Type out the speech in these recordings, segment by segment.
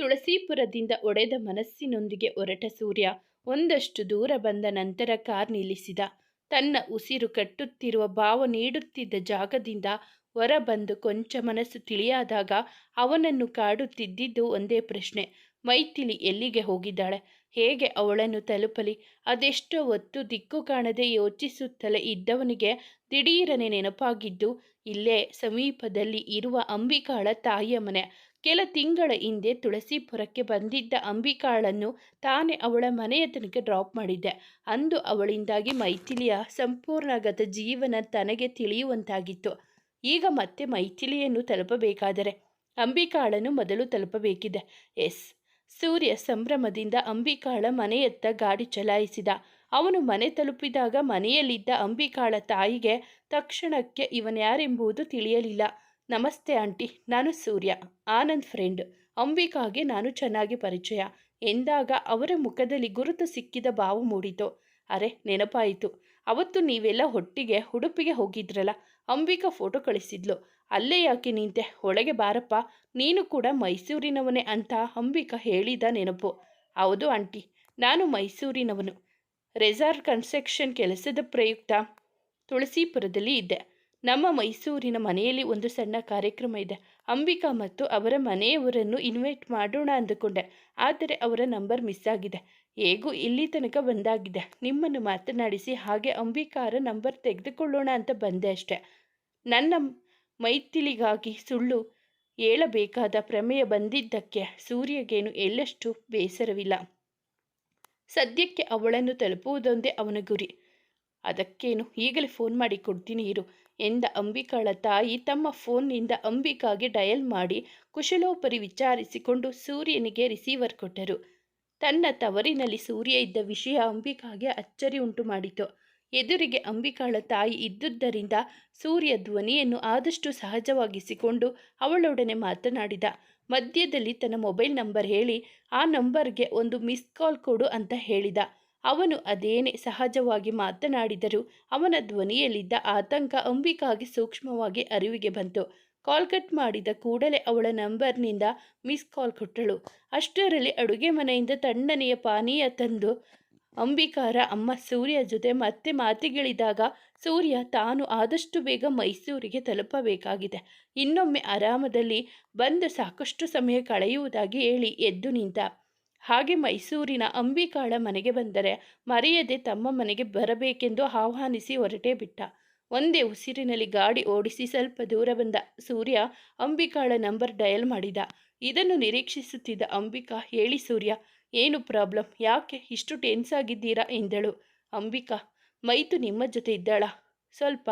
ತುಳಸೀಪುರದಿಂದ ಒಡೆದ ಮನಸ್ಸಿನೊಂದಿಗೆ ಹೊರಟ ಸೂರ್ಯ ಒಂದಷ್ಟು ದೂರ ಬಂದ ನಂತರ ಕಾರ್ ನಿಲ್ಲಿಸಿದ. ತನ್ನ ಉಸಿರು ಕಟ್ಟುತ್ತಿರುವ ಭಾವ ನೀಡುತ್ತಿದ್ದ ಜಾಗದಿಂದ ಹೊರಬಂದು ಕೊಂಚ ಮನಸ್ಸು ತಿಳಿಯಾದಾಗ ಅವನನ್ನು ಕಾಡುತ್ತಿದ್ದಿದ್ದು ಒಂದೇ ಪ್ರಶ್ನೆ. ಮೈಥಿಲಿ ಎಲ್ಲಿಗೆ ಹೋಗಿದ್ದಾಳೆ? ಹೇಗೆ ಅವಳನ್ನು ತಲುಪಲಿ? ಅದೆಷ್ಟೋ ಹೊತ್ತು ದಿಕ್ಕು ಕಾಣದೆ ಯೋಚಿಸುತ್ತಲೇ ಇದ್ದವನಿಗೆ ದಿಢೀರನೆ ನೆನಪಾಗಿದ್ದು, ಇಲ್ಲೇ ಸಮೀಪದಲ್ಲಿ ಇರುವ ಅಂಬಿಕಾಳ ತಾಯಿಯ ಮನೆ. ಕೆಲ ತಿಂಗಳ ಹಿಂದೆ ತುಳಸಿಪುರಕ್ಕೆ ಬಂದಿದ್ದ ಅಂಬಿಕಾಳನ್ನು ತಾನೇ ಅವಳ ಮನೆಯ ತನಕ ಡ್ರಾಪ್ ಮಾಡಿದ್ದೆ. ಅಂದು ಅವಳಿಂದಾಗಿ ಮೈಥಿಲಿಯ ಸಂಪೂರ್ಣಗತ ಜೀವನ ತನಗೆ ತಿಳಿಯುವಂತಾಗಿತ್ತು. ಈಗ ಮತ್ತೆ ಮೈಥಿಲಿಯನ್ನು ತಲುಪಬೇಕಾದರೆ ಅಂಬಿಕಾಳನ್ನು ಮೊದಲು ತಲುಪಬೇಕಿದೆ. ಎಸ್. ಸೂರ್ಯ ಸಂಭ್ರಮದಿಂದ ಅಂಬಿಕಾಳ ಮನೆಯತ್ತ ಗಾಡಿ ಚಲಾಯಿಸಿದ. ಅವನು ಮನೆ ತಲುಪಿದಾಗ ಮನೆಯಲ್ಲಿದ್ದ ಅಂಬಿಕಾಳ ತಾಯಿಗೆ ತಕ್ಷಣಕ್ಕೆ ಇವನ್ಯಾರೆಂಬುದು ತಿಳಿಯಲಿಲ್ಲ. ನಮಸ್ತೆ ಆಂಟಿ, ನಾನು ಸೂರ್ಯ, ಆನಂದ್ ಫ್ರೆಂಡ್. ಅಂಬಿಕಾಗೆ ನಾನು ಚೆನ್ನಾಗಿ ಪರಿಚಯ. ಎಂದಾಗ ಅವರ ಮುಖದಲ್ಲಿ ಗುರುತು ಸಿಕ್ಕಿದ ಭಾವ ಮೂಡಿತು. ಅರೆ, ನೆನಪಾಯಿತು. ಅವತ್ತು ನೀವೆಲ್ಲ ಒಟ್ಟಿಗೆ ಉಡುಪಿಗೆ ಹೋಗಿದ್ರಲ್ಲ, ಅಂಬಿಕಾ ಫೋಟೋ ಕಳಿಸಿದ್ಲು. ಅಲ್ಲೇ ಯಾಕೆ ನಿಂತೆ? ಒಳಗೆ ಬಾರಪ್ಪ. ನೀನು ಕೂಡ ಮೈಸೂರಿನವನೇ ಅಂತ ಅಂಬಿಕಾ ಹೇಳಿದ ನೆನಪು. ಹೌದು ಆಂಟಿ, ನಾನು ಮೈಸೂರಿನವನು. ರೆಸಾರ್ಟ್ ಕನ್ಸ್ಟ್ರಕ್ಷನ್ ಕೆಲಸದ ಪ್ರಯುಕ್ತ ತುಳಸೀಪುರದಲ್ಲಿ ಇದ್ದೆ. ನಮ್ಮ ಮೈಸೂರಿನ ಮನೆಯಲ್ಲಿ ಒಂದು ಸಣ್ಣ ಕಾರ್ಯಕ್ರಮ ಇದೆ. ಅಂಬಿಕಾ ಮತ್ತು ಅವರ ಮನೆಯವರನ್ನು ಇನ್ವೈಟ್ ಮಾಡೋಣ ಅಂದುಕೊಂಡೆ. ಆದರೆ ಅವರ ನಂಬರ್ ಮಿಸ್ ಆಗಿದೆ. ಹೇಗೂ ಇಲ್ಲಿ ತನಕ ಬಂದಾಗಿದೆ. ನಿಮ್ಮನ್ನು ಮಾತನಾಡಿಸಿ ಹಾಗೆ ಅಂಬಿಕಾರ ನಂಬರ್ ತೆಗೆದುಕೊಳ್ಳೋಣ ಅಂತ ಬಂದೆ ಅಷ್ಟೆ. ನನ್ನ ಮೈತಿಲಿಗಾಗಿ ಸುಳ್ಳು ಹೇಳಬೇಕಾದ ಪ್ರಮೇಯ ಬಂದಿದ್ದಕ್ಕೆ ಸೂರ್ಯಗೇನು ಎಳ್ಳಷ್ಟು ಬೇಸರವಿಲ್ಲ. ಸದ್ಯಕ್ಕೆ ಅವಳನ್ನು ತಲುಪುವುದೊಂದೇ ಅವನ ಗುರಿ. ಅದಕ್ಕೇನು ಈಗಲೇ ಫೋನ್ ಮಾಡಿ ಕೊಡ್ತೀನಿ ಇರು. ಎಂದ ಅಂಬಿಕಾಳ ತಾಯಿ ತಮ್ಮ ಫೋನ್ನಿಂದ ಅಂಬಿಕಾಗೆ ಡಯಲ್ ಮಾಡಿ ಕುಶಲೋಪರಿ ವಿಚಾರಿಸಿಕೊಂಡು ಸೂರ್ಯನಿಗೆ ರಿಸೀವರ್ ಕೊಟ್ಟರು. ತನ್ನ ತವರಿನಲ್ಲಿ ಸೂರ್ಯ ಇದ್ದ ವಿಷಯ ಅಂಬಿಕಾಗೆ ಅಚ್ಚರಿ ಉಂಟು ಮಾಡಿತು. ಎದುರಿಗೆ ಅಂಬಿಕಾಳ ತಾಯಿ ಇದ್ದುದರಿಂದ ಸೂರ್ಯ ಧ್ವನಿಯನ್ನು ಆದಷ್ಟು ಸಹಜವಾಗಿಸಿಕೊಂಡು ಅವಳೊಡನೆ ಮಾತನಾಡಿದ. ಮಧ್ಯದಲ್ಲಿ ತನ್ನ ಮೊಬೈಲ್ ನಂಬರ್ ಹೇಳಿ, ಆ ನಂಬರ್ಗೆ ಒಂದು ಮಿಸ್ ಕಾಲ್ ಕೊಡು ಅಂತ ಹೇಳಿದ. ಅವನು ಅದೇನೇ ಸಹಜವಾಗಿ ಮಾತನಾಡಿದರೂ ಅವನ ಧ್ವನಿಯಲ್ಲಿದ್ದ ಆತಂಕ ಅಂಬಿಕಾಗೆ ಸೂಕ್ಷ್ಮವಾಗಿ ಅರಿವಿಗೆ ಬಂತು. ಕಾಲ್ ಕಟ್ ಮಾಡಿದ ಕೂಡಲೇ ಅವಳ ನಂಬರ್ನಿಂದ ಮಿಸ್ ಕಾಲ್ ಕೊಟ್ಟಳು. ಅಷ್ಟರಲ್ಲಿ ಅಡುಗೆ ಮನೆಯಿಂದ ತಣ್ಣನೆಯ ಪಾನೀಯ ತಂದು ಅಂಬಿಕಾರ ಅಮ್ಮ ಸೂರ್ಯ ಜೊತೆ ಮತ್ತೆ ಮಾತಿಗಿಳಿದಾಗ ಸೂರ್ಯ ತಾನು ಆದಷ್ಟು ಬೇಗ ಮೈಸೂರಿಗೆ ತಲುಪಬೇಕಾಗಿದೆ. ಇನ್ನೊಮ್ಮೆ ಆರಾಮದಲ್ಲಿ ಬಂದು ಸಾಕಷ್ಟು ಸಮಯ ಕಳೆಯುವುದಾಗಿ ಹೇಳಿ ಎದ್ದು ನಿಂತ. ಹಾಗೆ ಮೈಸೂರಿನ ಅಂಬಿಕಾಳ ಮನೆಗೆ ಬಂದರೆ ಮರೆಯದೆ ತಮ್ಮ ಮನೆಗೆ ಬರಬೇಕೆಂದು ಆಹ್ವಾನಿಸಿ ಹೊರಟೇ ಬಿಟ್ಟ. ಒಂದೇ ಉಸಿರಿನಲ್ಲಿ ಗಾಡಿ ಓಡಿಸಿ ಸ್ವಲ್ಪ ದೂರ ಬಂದ ಸೂರ್ಯ ಅಂಬಿಕಾಳ ನಂಬರ್ ಡಯಲ್ ಮಾಡಿದ. ಇದನ್ನು ನಿರೀಕ್ಷಿಸುತ್ತಿದ್ದ ಅಂಬಿಕಾ ಹೇಳಿ, ಸೂರ್ಯ, ಏನು ಪ್ರಾಬ್ಲಮ್? ಯಾಕೆ ಇಷ್ಟು ಟೆನ್ಸ್ ಆಗಿದ್ದೀರಾ? ಎಂದಳು. ಅಂಬಿಕಾ ಮೈತು ನಿಮ್ಮ ಜೊತೆ ಇದ್ದಾಳ. ಸ್ವಲ್ಪ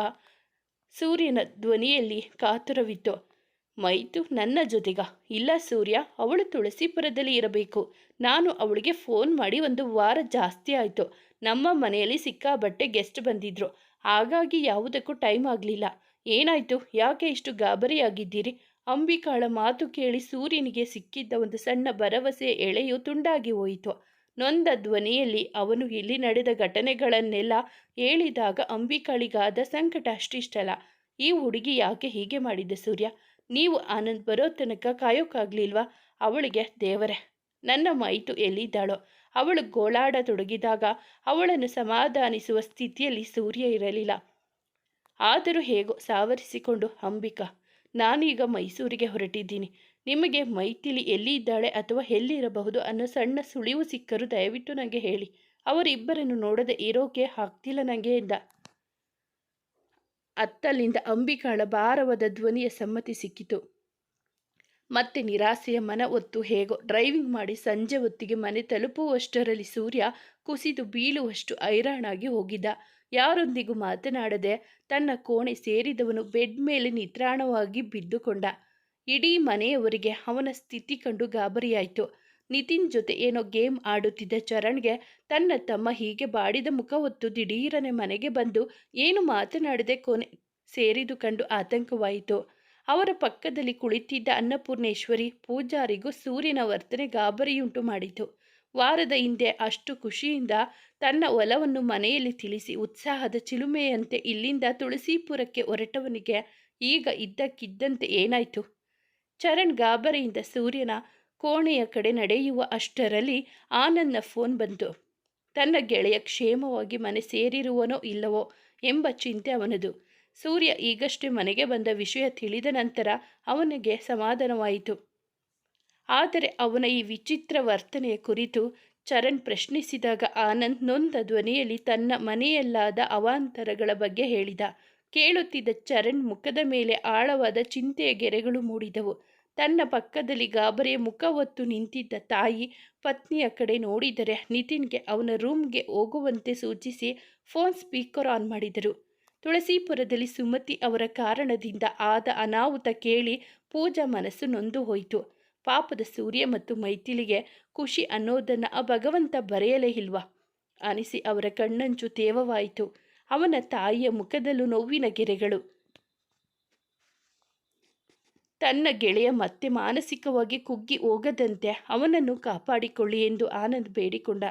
ಸೂರ್ಯನ ಧ್ವನಿಯಲ್ಲಿ ಕಾತುರವಿತ್ತು. ಮೈತು ನನ್ನ ಜೊತೆಗ. ಇಲ್ಲ ಸೂರ್ಯ, ಅವಳು ತುಳಸಿಪುರದಲ್ಲಿ ಇರಬೇಕು. ನಾನು ಅವಳಿಗೆ ಫೋನ್ ಮಾಡಿ ಒಂದು ವಾರ ಜಾಸ್ತಿ ಆಯಿತು. ನಮ್ಮ ಮನೆಯಲ್ಲಿ ಸಿಕ್ಕಾಬಟ್ಟೆ ಗೆಸ್ಟ್ ಬಂದಿದ್ರು. ಹಾಗಾಗಿ ಯಾವುದಕ್ಕೂ ಟೈಮ್ ಆಗಲಿಲ್ಲ. ಏನಾಯಿತು? ಯಾಕೆ ಇಷ್ಟು ಗಾಬರಿಯಾಗಿದ್ದೀರಿ? ಅಂಬಿಕಾಳ ಮಾತು ಕೇಳಿ ಸೂರ್ಯನಿಗೆ ಸಿಕ್ಕಿದ್ದ ಒಂದು ಸಣ್ಣ ಭರವಸೆ ಎಳೆಯು ತುಂಡಾಗಿ ಹೋಯಿತು. ನೊಂದ ಧ್ವನಿಯಲ್ಲಿ ಅವನು ಇಲ್ಲಿ ನಡೆದ ಘಟನೆಗಳನ್ನೆಲ್ಲ ಹೇಳಿದಾಗ ಅಂಬಿಕಾಳಿಗಾದ ಸಂಕಟ ಅಷ್ಟಿಷ್ಟಲ್ಲ. ಈ ಹುಡುಗಿ ಯಾಕೆ ಹೀಗೆ ಮಾಡಿದ್ದೆ ಸೂರ್ಯ? ನೀವು ಆನಂದ್ ಬರೋ ತನಕ ಕಾಯೋಕ್ಕಾಗ್ಲಿಲ್ವಾ ಅವಳಿಗೆ, ದೇವರೇ, ನನ್ನ ಮೈತು ಎಲ್ಲಿದ್ದಾಳೋ? ಅವಳು ಗೋಳಾಡತೊಡಗಿದಾಗ ಅವಳನ್ನು ಸಮಾಧಾನಿಸುವ ಸ್ಥಿತಿಯಲ್ಲಿ ಸೂರ್ಯ ಇರಲಿಲ್ಲ. ಆದರೂ ಹೇಗೋ ಸಾವರಿಸಿಕೊಂಡು, ಅಂಬಿಕಾ, ನಾನೀಗ ಮೈಸೂರಿಗೆ ಹೊರಟಿದ್ದೀನಿ. ನಿಮಗೆ ಮೈತಿಲಿ ಎಲ್ಲಿ ಇದ್ದಾಳೆ ಅಥವಾ ಎಲ್ಲಿರಬಹುದು ಅನ್ನೋ ಸಣ್ಣ ಸುಳಿವು ಸಿಕ್ಕರು ದಯವಿಟ್ಟು ನನಗೆ ಹೇಳಿ. ಅವರಿಬ್ಬರನ್ನು ನೋಡದೆ ಇರೋಕೆ ಆಗ್ತಿಲ್ಲ ನನಗೆ ಎಂದ. ಅತ್ತಲ್ಲಿಂದ ಅಂಬಿಕಾಳ ಭಾರವಾದ ಧ್ವನಿಯ ಸಮ್ಮತಿ ಸಿಕ್ಕಿತು. ಮತ್ತೆ ನಿರಾಸೆಯ ಮನ ಒತ್ತು ಹೇಗೋ ಡ್ರೈವಿಂಗ್ ಮಾಡಿ ಸಂಜೆ ಹೊತ್ತಿಗೆ ಮನೆ ತಲುಪುವಷ್ಟರಲ್ಲಿ ಸೂರ್ಯ ಕುಸಿದು ಬೀಳುವಷ್ಟು ಐರಾಣಾಗಿ ಹೋಗಿದ್ದ. ಯಾರೊಂದಿಗೂ ಮಾತನಾಡದೆ ತನ್ನ ಕೋಣೆ ಸೇರಿದವನು ಬೆಡ್ ಮೇಲೆ ನಿತ್ರಾಣವಾಗಿ ಬಿದ್ದುಕೊಂಡ. ಇಡೀ ಮನೆಯವರಿಗೆ ಅವನ ಸ್ಥಿತಿ ಕಂಡು ಗಾಬರಿಯಾಯಿತು. ನಿತಿನ್ ಜೊತೆ ಏನೋ ಗೇಮ್ ಆಡುತ್ತಿದ್ದ ಚರಣ್ಗೆ ತನ್ನ ತಮ್ಮ ಹೀಗೆ ಬಾಡಿದ ಮುಖ ಹೊತ್ತು ದಿಢೀರನೆ ಮನೆಗೆ ಬಂದು ಏನು ಮಾತನಾಡದೆ ಕೊನೆ ಸೇರಿದು ಕಂಡು ಆತಂಕವಾಯಿತು. ಅವರ ಪಕ್ಕದಲ್ಲಿ ಕುಳಿತಿದ್ದ ಅನ್ನಪೂರ್ಣೇಶ್ವರಿ ಪೂಜಾರಿಗೂ ಸೂರ್ಯನ ವರ್ತನೆ ಗಾಬರಿಯುಂಟು ಮಾಡಿತು. ವಾರದ ಹಿಂದೆ ಅಷ್ಟು ಖುಷಿಯಿಂದ ತನ್ನ ಒಲವನ್ನು ಮನೆಯಲ್ಲಿ ತಿಳಿಸಿ ಉತ್ಸಾಹದ ಚಿಲುಮೆಯಂತೆ ಇಲ್ಲಿಂದ ತುಳಸೀಪುರಕ್ಕೆ ಹೊರಟವನಿಗೆ ಈಗ ಇದ್ದಕ್ಕಿದ್ದಂತೆ ಏನಾಯಿತು? ಚರಣ್ ಗಾಬರಿಯಿಂದ ಸೂರ್ಯನ ಕೋಣೆಯ ಕಡೆ ನಡೆಯುವ ಅಷ್ಟರಲ್ಲಿ ಆನಂದ್ನ ಫೋನ್ ಬಂತು. ತನ್ನ ಗೆಳೆಯ ಕ್ಷೇಮವಾಗಿ ಮನೆ ಸೇರಿರುವನೋ ಇಲ್ಲವೋ ಎಂಬ ಚಿಂತೆ ಅವನದು. ಸೂರ್ಯ ಈಗಷ್ಟೇ ಮನೆಗೆ ಬಂದ ವಿಷಯ ತಿಳಿದ ನಂತರ ಅವನಿಗೆ ಸಮಾಧಾನವಾಯಿತು. ಆದರೆ ಅವನ ಈ ವಿಚಿತ್ರ ವರ್ತನೆಯ ಕುರಿತು ಚರಣ್ ಪ್ರಶ್ನಿಸಿದಾಗ ಆನಂದ್ ನೊಂದ ಧ್ವನಿಯಲ್ಲಿ ತನ್ನ ಮನೆಯಲ್ಲಾದ ಅವಾಂತರಗಳ ಬಗ್ಗೆ ಹೇಳಿದ. ಕೇಳುತ್ತಿದ್ದ ಚರಣ್ ಮುಖದ ಮೇಲೆ ಆಳವಾದ ಚಿಂತೆಯ ಗೆರೆಗಳು ಮೂಡಿದವು. ತನ್ನ ಪಕ್ಕದಲ್ಲಿ ಗಾಬರಿಯ ಮುಖ ಹೊತ್ತು ನಿಂತಿದ್ದ ತಾಯಿ ಪತ್ನಿಯ ಕಡೆ ನೋಡಿದರೆ ನಿತಿನ್ಗೆ ಅವನ ರೂಮ್ಗೆ ಹೋಗುವಂತೆ ಸೂಚಿಸಿ ಫೋನ್ ಸ್ಪೀಕರ್ ಆನ್ ಮಾಡಿದರು. ತುಳಸೀಪುರದಲ್ಲಿ ಸುಮತಿ ಅವರ ಕಾರಣದಿಂದ ಆದ ಅನಾಹುತ ಕೇಳಿ ಪೂಜಾ ಮನಸ್ಸು ನೊಂದು ಹೋಯಿತು. ಪಾಪದ ಸೂರ್ಯ ಮತ್ತು ಮೈಥಿಲಿಗೆ ಖುಷಿ ಅನ್ನೋದನ್ನು ಆ ಭಗವಂತ ಬರೆಯಲೇ ಇಲ್ವಾ? ಅನಿಸಿ ಅವರ ಕಣ್ಣಂಚು ತೇವವಾಯಿತು. ಅವನ ತಾಯಿಯ ಮುಖದಲ್ಲೂ ನೋವಿನ ಗೆರೆಗಳು. ತನ್ನ ಗೆಳೆಯ ಮತ್ತೆ ಮಾನಸಿಕವಾಗಿ ಕುಗ್ಗಿ ಹೋಗದಂತೆ ಅವನನ್ನು ಕಾಪಾಡಿಕೊಳ್ಳಿ ಎಂದು ಆನಂದ್ ಬೇಡಿಕೊಂಡ.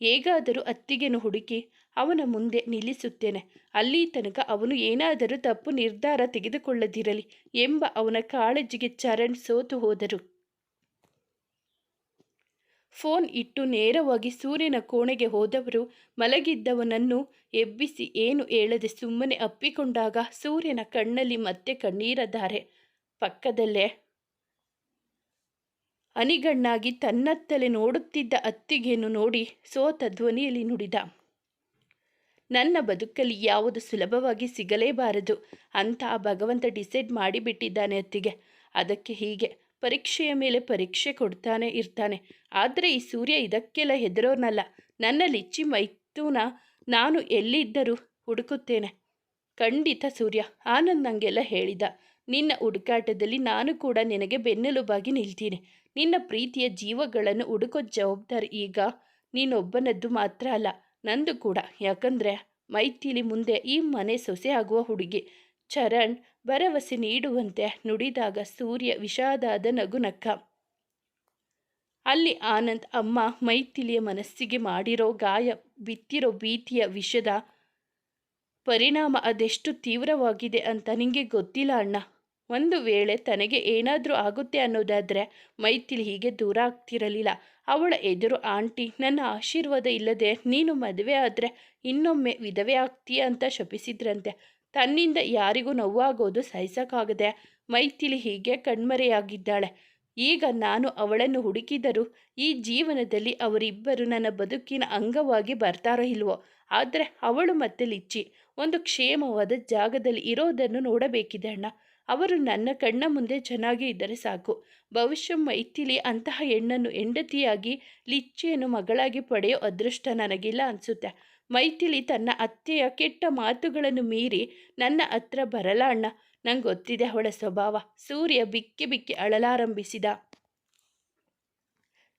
ಹೇಗಾದರೂ ಅತ್ತಿಗೆನು ಹುಡುಕಿ ಅವನ ಮುಂದೆ ನಿಲ್ಲಿಸುತ್ತೇನೆ. ಅಲ್ಲಿ ತನಕ ಅವನು ಏನಾದರೂ ತಪ್ಪು ನಿರ್ಧಾರ ತೆಗೆದುಕೊಳ್ಳದಿರಲಿ ಎಂಬ ಅವನ ಕಾಳಜಿಗೆ ಚರಣ್ ಸೋತು ಹೋದರು. ಫೋನ್ ಇಟ್ಟು ನೇರವಾಗಿ ಸೂರ್ಯನ ಕೋಣೆಗೆ ಹೋದವರು ಮಲಗಿದ್ದವನನ್ನು ಎಬ್ಬಿಸಿ ಏನು ಹೇಳದೆ ಸುಮ್ಮನೆ ಅಪ್ಪಿಕೊಂಡಾಗ ಸೂರ್ಯನ ಕಣ್ಣಲ್ಲಿ ಮತ್ತೆ ಕಣ್ಣೀರ ಧಾರೆ ಪಕ್ಕದಲ್ಲೇ. ಅನಿಗಣ್ಣಾಗಿ ತನ್ನತ್ತಲೆ ನೋಡುತ್ತಿದ್ದ ಅತ್ತಿಗೆಯನ್ನು ನೋಡಿ ಸೋತ ಧ್ವನಿಯಲ್ಲಿ ನುಡಿದ. ನನ್ನ ಬದುಕಲ್ಲಿ ಯಾವುದು ಸುಲಭವಾಗಿ ಸಿಗಲೇಬಾರದು, ಅಂತ ಭಗವಂತ ಡಿಸೈಡ್ ಮಾಡಿಬಿಟ್ಟಿದ್ದಾನೆ ಅತ್ತಿಗೆ. ಅದಕ್ಕೆ ಹೀಗೆ ಪರೀಕ್ಷೆಯ ಮೇಲೆ ಪರೀಕ್ಷೆ ಕೊಡ್ತಾನೆ ಇರ್ತಾನೆ. ಆದರೆ ಈ ಸೂರ್ಯ ಇದಕ್ಕೆಲ್ಲ ಹೆದರೋನಲ್ಲ ನನ್ನ ಲಿಚ್ಚಿ ಮೈತೂನ ನಾನು ಎಲ್ಲಿದ್ದರೂ ಹುಡುಕುತ್ತೇನೆ. ಖಂಡಿತ ಸೂರ್ಯ, ಆನಂದ್ ನನಗೆಲ್ಲ ಹೇಳಿದ. ನಿನ್ನ ಹುಡುಕಾಟದಲ್ಲಿ ನಾನು ಕೂಡ ನಿನಗೆ ಬೆನ್ನೆಲುಬಾಗಿ ನಿಲ್ತೀನಿ. ನಿನ್ನ ಪ್ರೀತಿಯ ಜೀವಗಳನ್ನು ಹುಡುಕೋ ಜವಾಬ್ದಾರಿ ಈಗ ನೀನೊಬ್ಬನದ್ದು ಮಾತ್ರ ಅಲ್ಲ, ನಂದು ಕೂಡ. ಯಾಕಂದರೆ ಮೈಥಿಲಿ ಮುಂದೆ ಈ ಮನೆ ಸೊಸೆ ಆಗುವ ಹುಡುಗಿ ಚರಣ್ ಭರವಸೆ ನೀಡುವಂತೆ ನುಡಿದಾಗ ಸೂರ್ಯ ವಿಷಾದಾದ ನಗು ನಕ್ಕ. ಅಲ್ಲಿ ಆನಂದ್ ಅಮ್ಮ ಮೈಥಿಲಿಯ ಮನಸ್ಸಿಗೆ ಮಾಡಿರೋ ಗಾಯ, ಬಿತ್ತಿರೋ ಭೀತಿಯ ವಿಷದ ಪರಿಣಾಮ ಅದೆಷ್ಟು ತೀವ್ರವಾಗಿದೆ ಅಂತ ನಿಮಗೆ ಗೊತ್ತಿಲ್ಲ ಅಣ್ಣ? ಒಂದು ವೇಳೆ ತನಗೆ ಏನಾದರೂ ಆಗುತ್ತೆ ಅನ್ನೋದಾದರೆ ಮೈಥಿಲಿ ಹೀಗೆ ದೂರ ಆಗ್ತಿರಲಿಲ್ಲ. ಅವಳ ಎದುರು, ಆಂಟಿ, ನನ್ನ ಆಶೀರ್ವಾದ ಇಲ್ಲದೆ ನೀನು ಮದುವೆ ಆದರೆ ಇನ್ನೊಮ್ಮೆ ವಿಧವೆ ಆಗ್ತೀಯ ಅಂತ ಶಪಿಸಿದ್ರಂತೆ. ತನ್ನಿಂದ ಯಾರಿಗೂ ನೋವಾಗೋದು ಸಹಿಸೋಕ್ಕಾಗದೆ ಮೈಥಿಲಿ ಹೀಗೆ ಕಣ್ಮರೆಯಾಗಿದ್ದಾಳೆ. ಈಗ ನಾನು ಅವಳನ್ನು ಹುಡುಕಿದರೂ ಈ ಜೀವನದಲ್ಲಿ ಅವರಿಬ್ಬರು ನನ್ನ ಬದುಕಿನ ಅಂಗವಾಗಿ ಬರ್ತಾರೋ ಇಲ್ವೋ? ಆದರೆ ಅವಳು ಮತ್ತೆ ಲಿಚ್ಚಿ. ಒಂದು ಕ್ಷೇಮವಾದ ಜಾಗದಲ್ಲಿ ಇರೋದನ್ನು ನೋಡಬೇಕಿದೆ ಅಣ್ಣ. ಅವರು ನನ್ನ ಕಣ್ಣ ಮುಂದೆ ಚೆನ್ನಾಗಿ ಇದ್ದರೆ ಸಾಕು. ಭವಿಷ್ಯ ಮೈಥಿಲಿ ಅಂತಹ ಹೆಣ್ಣನ್ನು ಹೆಂಡತಿಯಾಗಿ ಲಿಚ್ಚಿಯನ್ನು ಮಗಳಾಗಿ ಪಡೆಯೋ ಅದೃಷ್ಟ ನನಗಿಲ್ಲ ಅನಿಸುತ್ತೆ. ಮೈಥಿಲಿ ತನ್ನ ಅತ್ತೆಯ ಕೆಟ್ಟ ಮಾತುಗಳನ್ನು ಮೀರಿ ನನ್ನ ಹತ್ರ ಬರಲ್ಲ ಅಣ್ಣ. ನಂಗೆ ಗೊತ್ತಿದೆ ಅವಳ ಸ್ವಭಾವ. ಸೂರ್ಯ ಬಿಕ್ಕಿ ಬಿಕ್ಕಿ ಅಳಲಾರಂಭಿಸಿದ.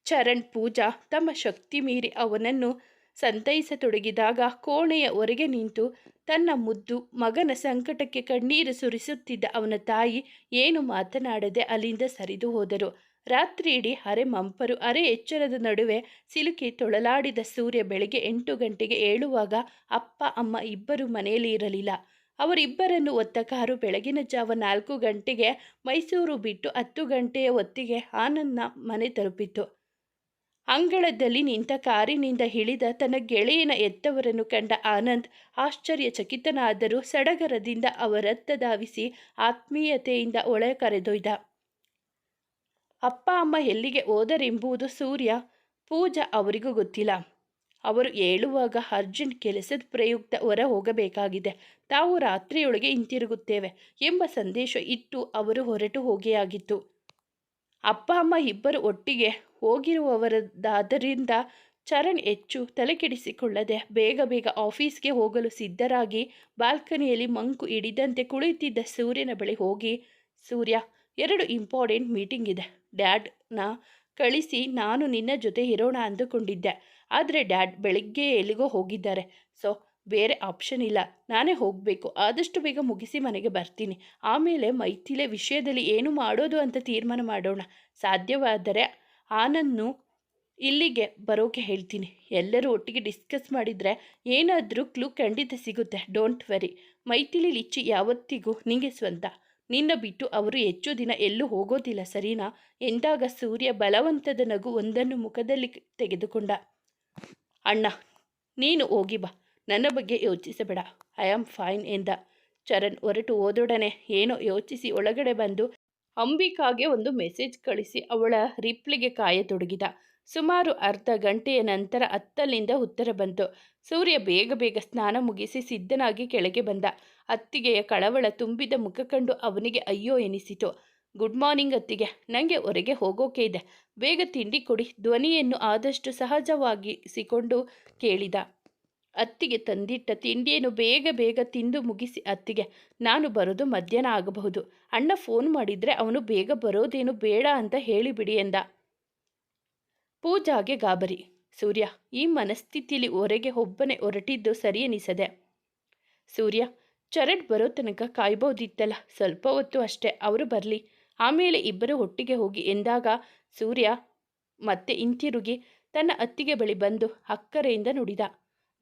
ಚರಣ್ ಪೂಜಾ ತಮ್ಮ ಶಕ್ತಿ ಮೀರಿ ಅವನನ್ನು ಸಂತೈಸತೊಡಗಿದಾಗ ಕೋಣೆಯ ಹೊರಗೆ ನಿಂತು ತನ್ನ ಮುದ್ದು ಮಗನ ಸಂಕಟಕ್ಕೆ ಕಣ್ಣೀರು ಸುರಿಸುತ್ತಿದ್ದ ಅವನ ತಾಯಿ ಏನು ಮಾತನಾಡದೆ ಅಲ್ಲಿಂದ ಸರಿದು ಹೋದರು. ರಾತ್ರಿ ಅರೆ ಮಂಪರು, ಅರೆ ಎಚ್ಚರದ ನಡುವೆ ಸಿಲುಕಿ ತೊಳಲಾಡಿದ ಸೂರ್ಯ ಬೆಳಗ್ಗೆ ಎಂಟು ಗಂಟೆಗೆ ಏಳುವಾಗ ಅಪ್ಪ, ಅಮ್ಮ ಇಬ್ಬರು ಮನೆಯಲ್ಲಿ ಇರಲಿಲ್ಲ. ಅವರಿಬ್ಬರನ್ನು ಒತ್ತ ಕಾರು ಬೆಳಗಿನ ಜಾವ ನಾಲ್ಕು ಗಂಟೆಗೆ ಮೈಸೂರು ಬಿಟ್ಟು ಹತ್ತು ಗಂಟೆಯ ಹೊತ್ತಿಗೆ ಆನಂದ್ನ ಮನೆ ತಲುಪಿತು ಅಂಗಳದಲ್ಲಿ ನಿಂತ ಕಾರಿನಿಂದ ಇಳಿದ ತನ್ನ ಗೆಳೆಯನ ಎತ್ತವರನ್ನು ಕಂಡ ಆನಂದ್ ಆಶ್ಚರ್ಯಚಕಿತನಾದರೂ ಸಡಗರದಿಂದ ಅವರತ್ತ ಧಾವಿಸಿ ಆತ್ಮೀಯತೆಯಿಂದ ಒಳ ಕರೆದೊಯ್ದ. ಅಪ್ಪ, ಅಮ್ಮ ಎಲ್ಲಿಗೆ ಹೋದರೆಂಬುದು ಸೂರ್ಯ, ಪೂಜಾ ಅವರಿಗೂ ಗೊತ್ತಿಲ್ಲ. ಅವರು ಹೇಳುವಾಗ ಅರ್ಜೆಂಟ್ ಕೆಲಸದ ಪ್ರಯುಕ್ತ ಹೊರ ಹೋಗಬೇಕಾಗಿದೆ. ತಾವು ರಾತ್ರಿಯೊಳಗೆ ಹಿಂತಿರುಗುತ್ತೇವೆ ಎಂಬ ಸಂದೇಶ ಇಟ್ಟು ಅವರು ಹೊರಟು ಹೋಗಿಯಾಗಿತ್ತು ಅಪ್ಪ, ಅಮ್ಮ ಇಬ್ಬರು ಒಟ್ಟಿಗೆ ಹೋಗಿರುವವರದಾದ್ದರಿಂದ ಚರಣ್ ಹೆಚ್ಚು ತಲೆಕೆಡಿಸಿಕೊಳ್ಳದೆ ಬೇಗ ಬೇಗ ಆಫೀಸ್ಗೆ ಹೋಗಲು ಸಿದ್ಧರಾಗಿ ಬಾಲ್ಕನಿಯಲ್ಲಿ ಮಂಕು ಹಿಡಿದಂತೆ ಕುಳಿತಿದ್ದ ಸೂರ್ಯನ ಬಳಿ ಹೋಗಿ, ಸೂರ್ಯ, ಎರಡು ಇಂಪಾರ್ಟೆಂಟ್ ಮೀಟಿಂಗ್ ಇದೆ. ಡ್ಯಾಡ್ನ ಕಳಿಸಿ ನಾನು ನಿನ್ನ ಜೊತೆ ಇರೋಣ ಅಂದುಕೊಂಡಿದ್ದೆ. ಆದರೆ ಡ್ಯಾಡ್ ಬೆಳಿಗ್ಗೆ ಎಲ್ಲಿಗೋ ಹೋಗಿದ್ದಾರೆ. ಸೊ ಬೇರೆ ಆಪ್ಷನ್ ಇಲ್ಲ. ನಾನೇ ಹೋಗಬೇಕು. ಆದಷ್ಟು ಬೇಗ ಮುಗಿಸಿ ಮನೆಗೆ ಬರ್ತೀನಿ. ಆಮೇಲೆ ಮೈಥಿಲೆ ವಿಷಯದಲ್ಲಿ ಏನು ಮಾಡೋದು ಅಂತ ತೀರ್ಮಾನ ಮಾಡೋಣ. ಸಾಧ್ಯವಾದರೆ ಆನಂದ್ನು ಇಲ್ಲಿಗೆ ಬರೋಕೆ ಹೇಳ್ತೀನಿ. ಎಲ್ಲರೂ ಒಟ್ಟಿಗೆ ಡಿಸ್ಕಸ್ ಮಾಡಿದರೆ ಏನಾದರೂ ಕ್ಲೂ ಖಂಡಿತ ಸಿಗುತ್ತೆ. ಡೋಂಟ್ ವರಿ ಮೈಥಿಲಿ ಲಿಚ್ಚಿ ಯಾವತ್ತಿಗೂ ನಿಂಗೆ ಸ್ವಂತ. ನಿನ್ನ ಬಿಟ್ಟು ಅವರು ಹೆಚ್ಚು ದಿನ ಎಲ್ಲೂ ಹೋಗೋದಿಲ್ಲ, ಸರಿನಾ? ಎಂದಾಗ ಸೂರ್ಯ ಬಲವಂತದ ನಗು ಒಂದನ್ನು ಮುಖದಲ್ಲಿ ತೆಗೆದುಕೊಂಡ. ಅಣ್ಣ, ನೀನು ಹೋಗಿ ಬಾ. ನನ್ನ ಬಗ್ಗೆ ಯೋಚಿಸಬೇಡ. ಐ ಆಮ್ ಫೈನ್ ಎಂದ. ಚರಣ್ ಹೊರಟು ಓದೊಡನೆ ಏನೋ ಯೋಚಿಸಿ ಒಳಗಡೆ ಬಂದು ಅಂಬಿಕಾಗೆ ಒಂದು ಮೆಸೇಜ್ ಕಳಿಸಿ ಅವಳ ರಿಪ್ಲಿಗೆ ಕಾಯತೊಡಗಿದ. ಸುಮಾರು ಅರ್ಧ ಗಂಟೆಯ ನಂತರ ಅತ್ತಲಿಂದ ಉತ್ತರ ಬಂತು. ಸೂರ್ಯ ಬೇಗ ಬೇಗ ಸ್ನಾನ ಮುಗಿಸಿ ಸಿದ್ಧನಾಗಿ ಕೆಳಗೆ ಬಂದ. ಅತ್ತಿಗೆಯ ಕಳವಳ ತುಂಬಿದ ಮುಖ ಕಂಡು ಅವನಿಗೆ ಅಯ್ಯೋ ಎನಿಸಿತು. ಗುಡ್ ಮಾರ್ನಿಂಗ್ ಅತ್ತಿಗೆ. ನನಗೆ ಹೊರಗೆ ಹೋಗೋಕೆ ಇದೆ. ಬೇಗ ತಿಂಡಿ ಕೊಡಿ. ಧ್ವನಿಯನ್ನು ಆದಷ್ಟು ಸಹಜವಾಗಿಸಿಕೊಂಡು ಕೇಳಿದ. ಅತ್ತಿಗೆ ತಂದಿಟ್ಟ ತಿಂಡಿಯನ್ನು ಬೇಗ ಬೇಗ ತಿಂದು ಮುಗಿಸಿ ಅತ್ತಿಗೆ, ನಾನು ಬರೋದು ಮಧ್ಯಾಹ್ನ ಆಗಬಹುದು. ಅಣ್ಣ ಫೋನ್ ಮಾಡಿದರೆ ಅವನು ಬೇಗ ಬರೋದೇನು ಬೇಡ ಅಂತ ಹೇಳಿಬಿಡಿ ಎಂದ. ಪೂಜಾಗೆ ಗಾಬರಿ. ಸೂರ್ಯ, ಈ ಮನಸ್ಥಿತಿಯಲ್ಲಿ ಹೊರಗೆ ಒಬ್ಬನೇ ಹೊರಟಿದ್ದು ಸರಿ ಎನಿಸದೆ. ಸೂರ್ಯ, ಚರಡ್ ಬರೋ ತನಕ ಕಾಯ್ಬೋದಿತ್ತಲ್ಲ, ಸ್ವಲ್ಪ ಹೊತ್ತು ಅಷ್ಟೇ, ಅವರು ಬರಲಿ. ಆಮೇಲೆ ಇಬ್ಬರು ಒಟ್ಟಿಗೆ ಹೋಗಿ ಎಂದಾಗ ಸೂರ್ಯ ಮತ್ತೆ ಹಿಂತಿರುಗಿ ತನ್ನ ಅತ್ತಿಗೆ ಬಳಿ ಬಂದು ಅಕ್ಕರೆಯಿಂದ ನುಡಿದ.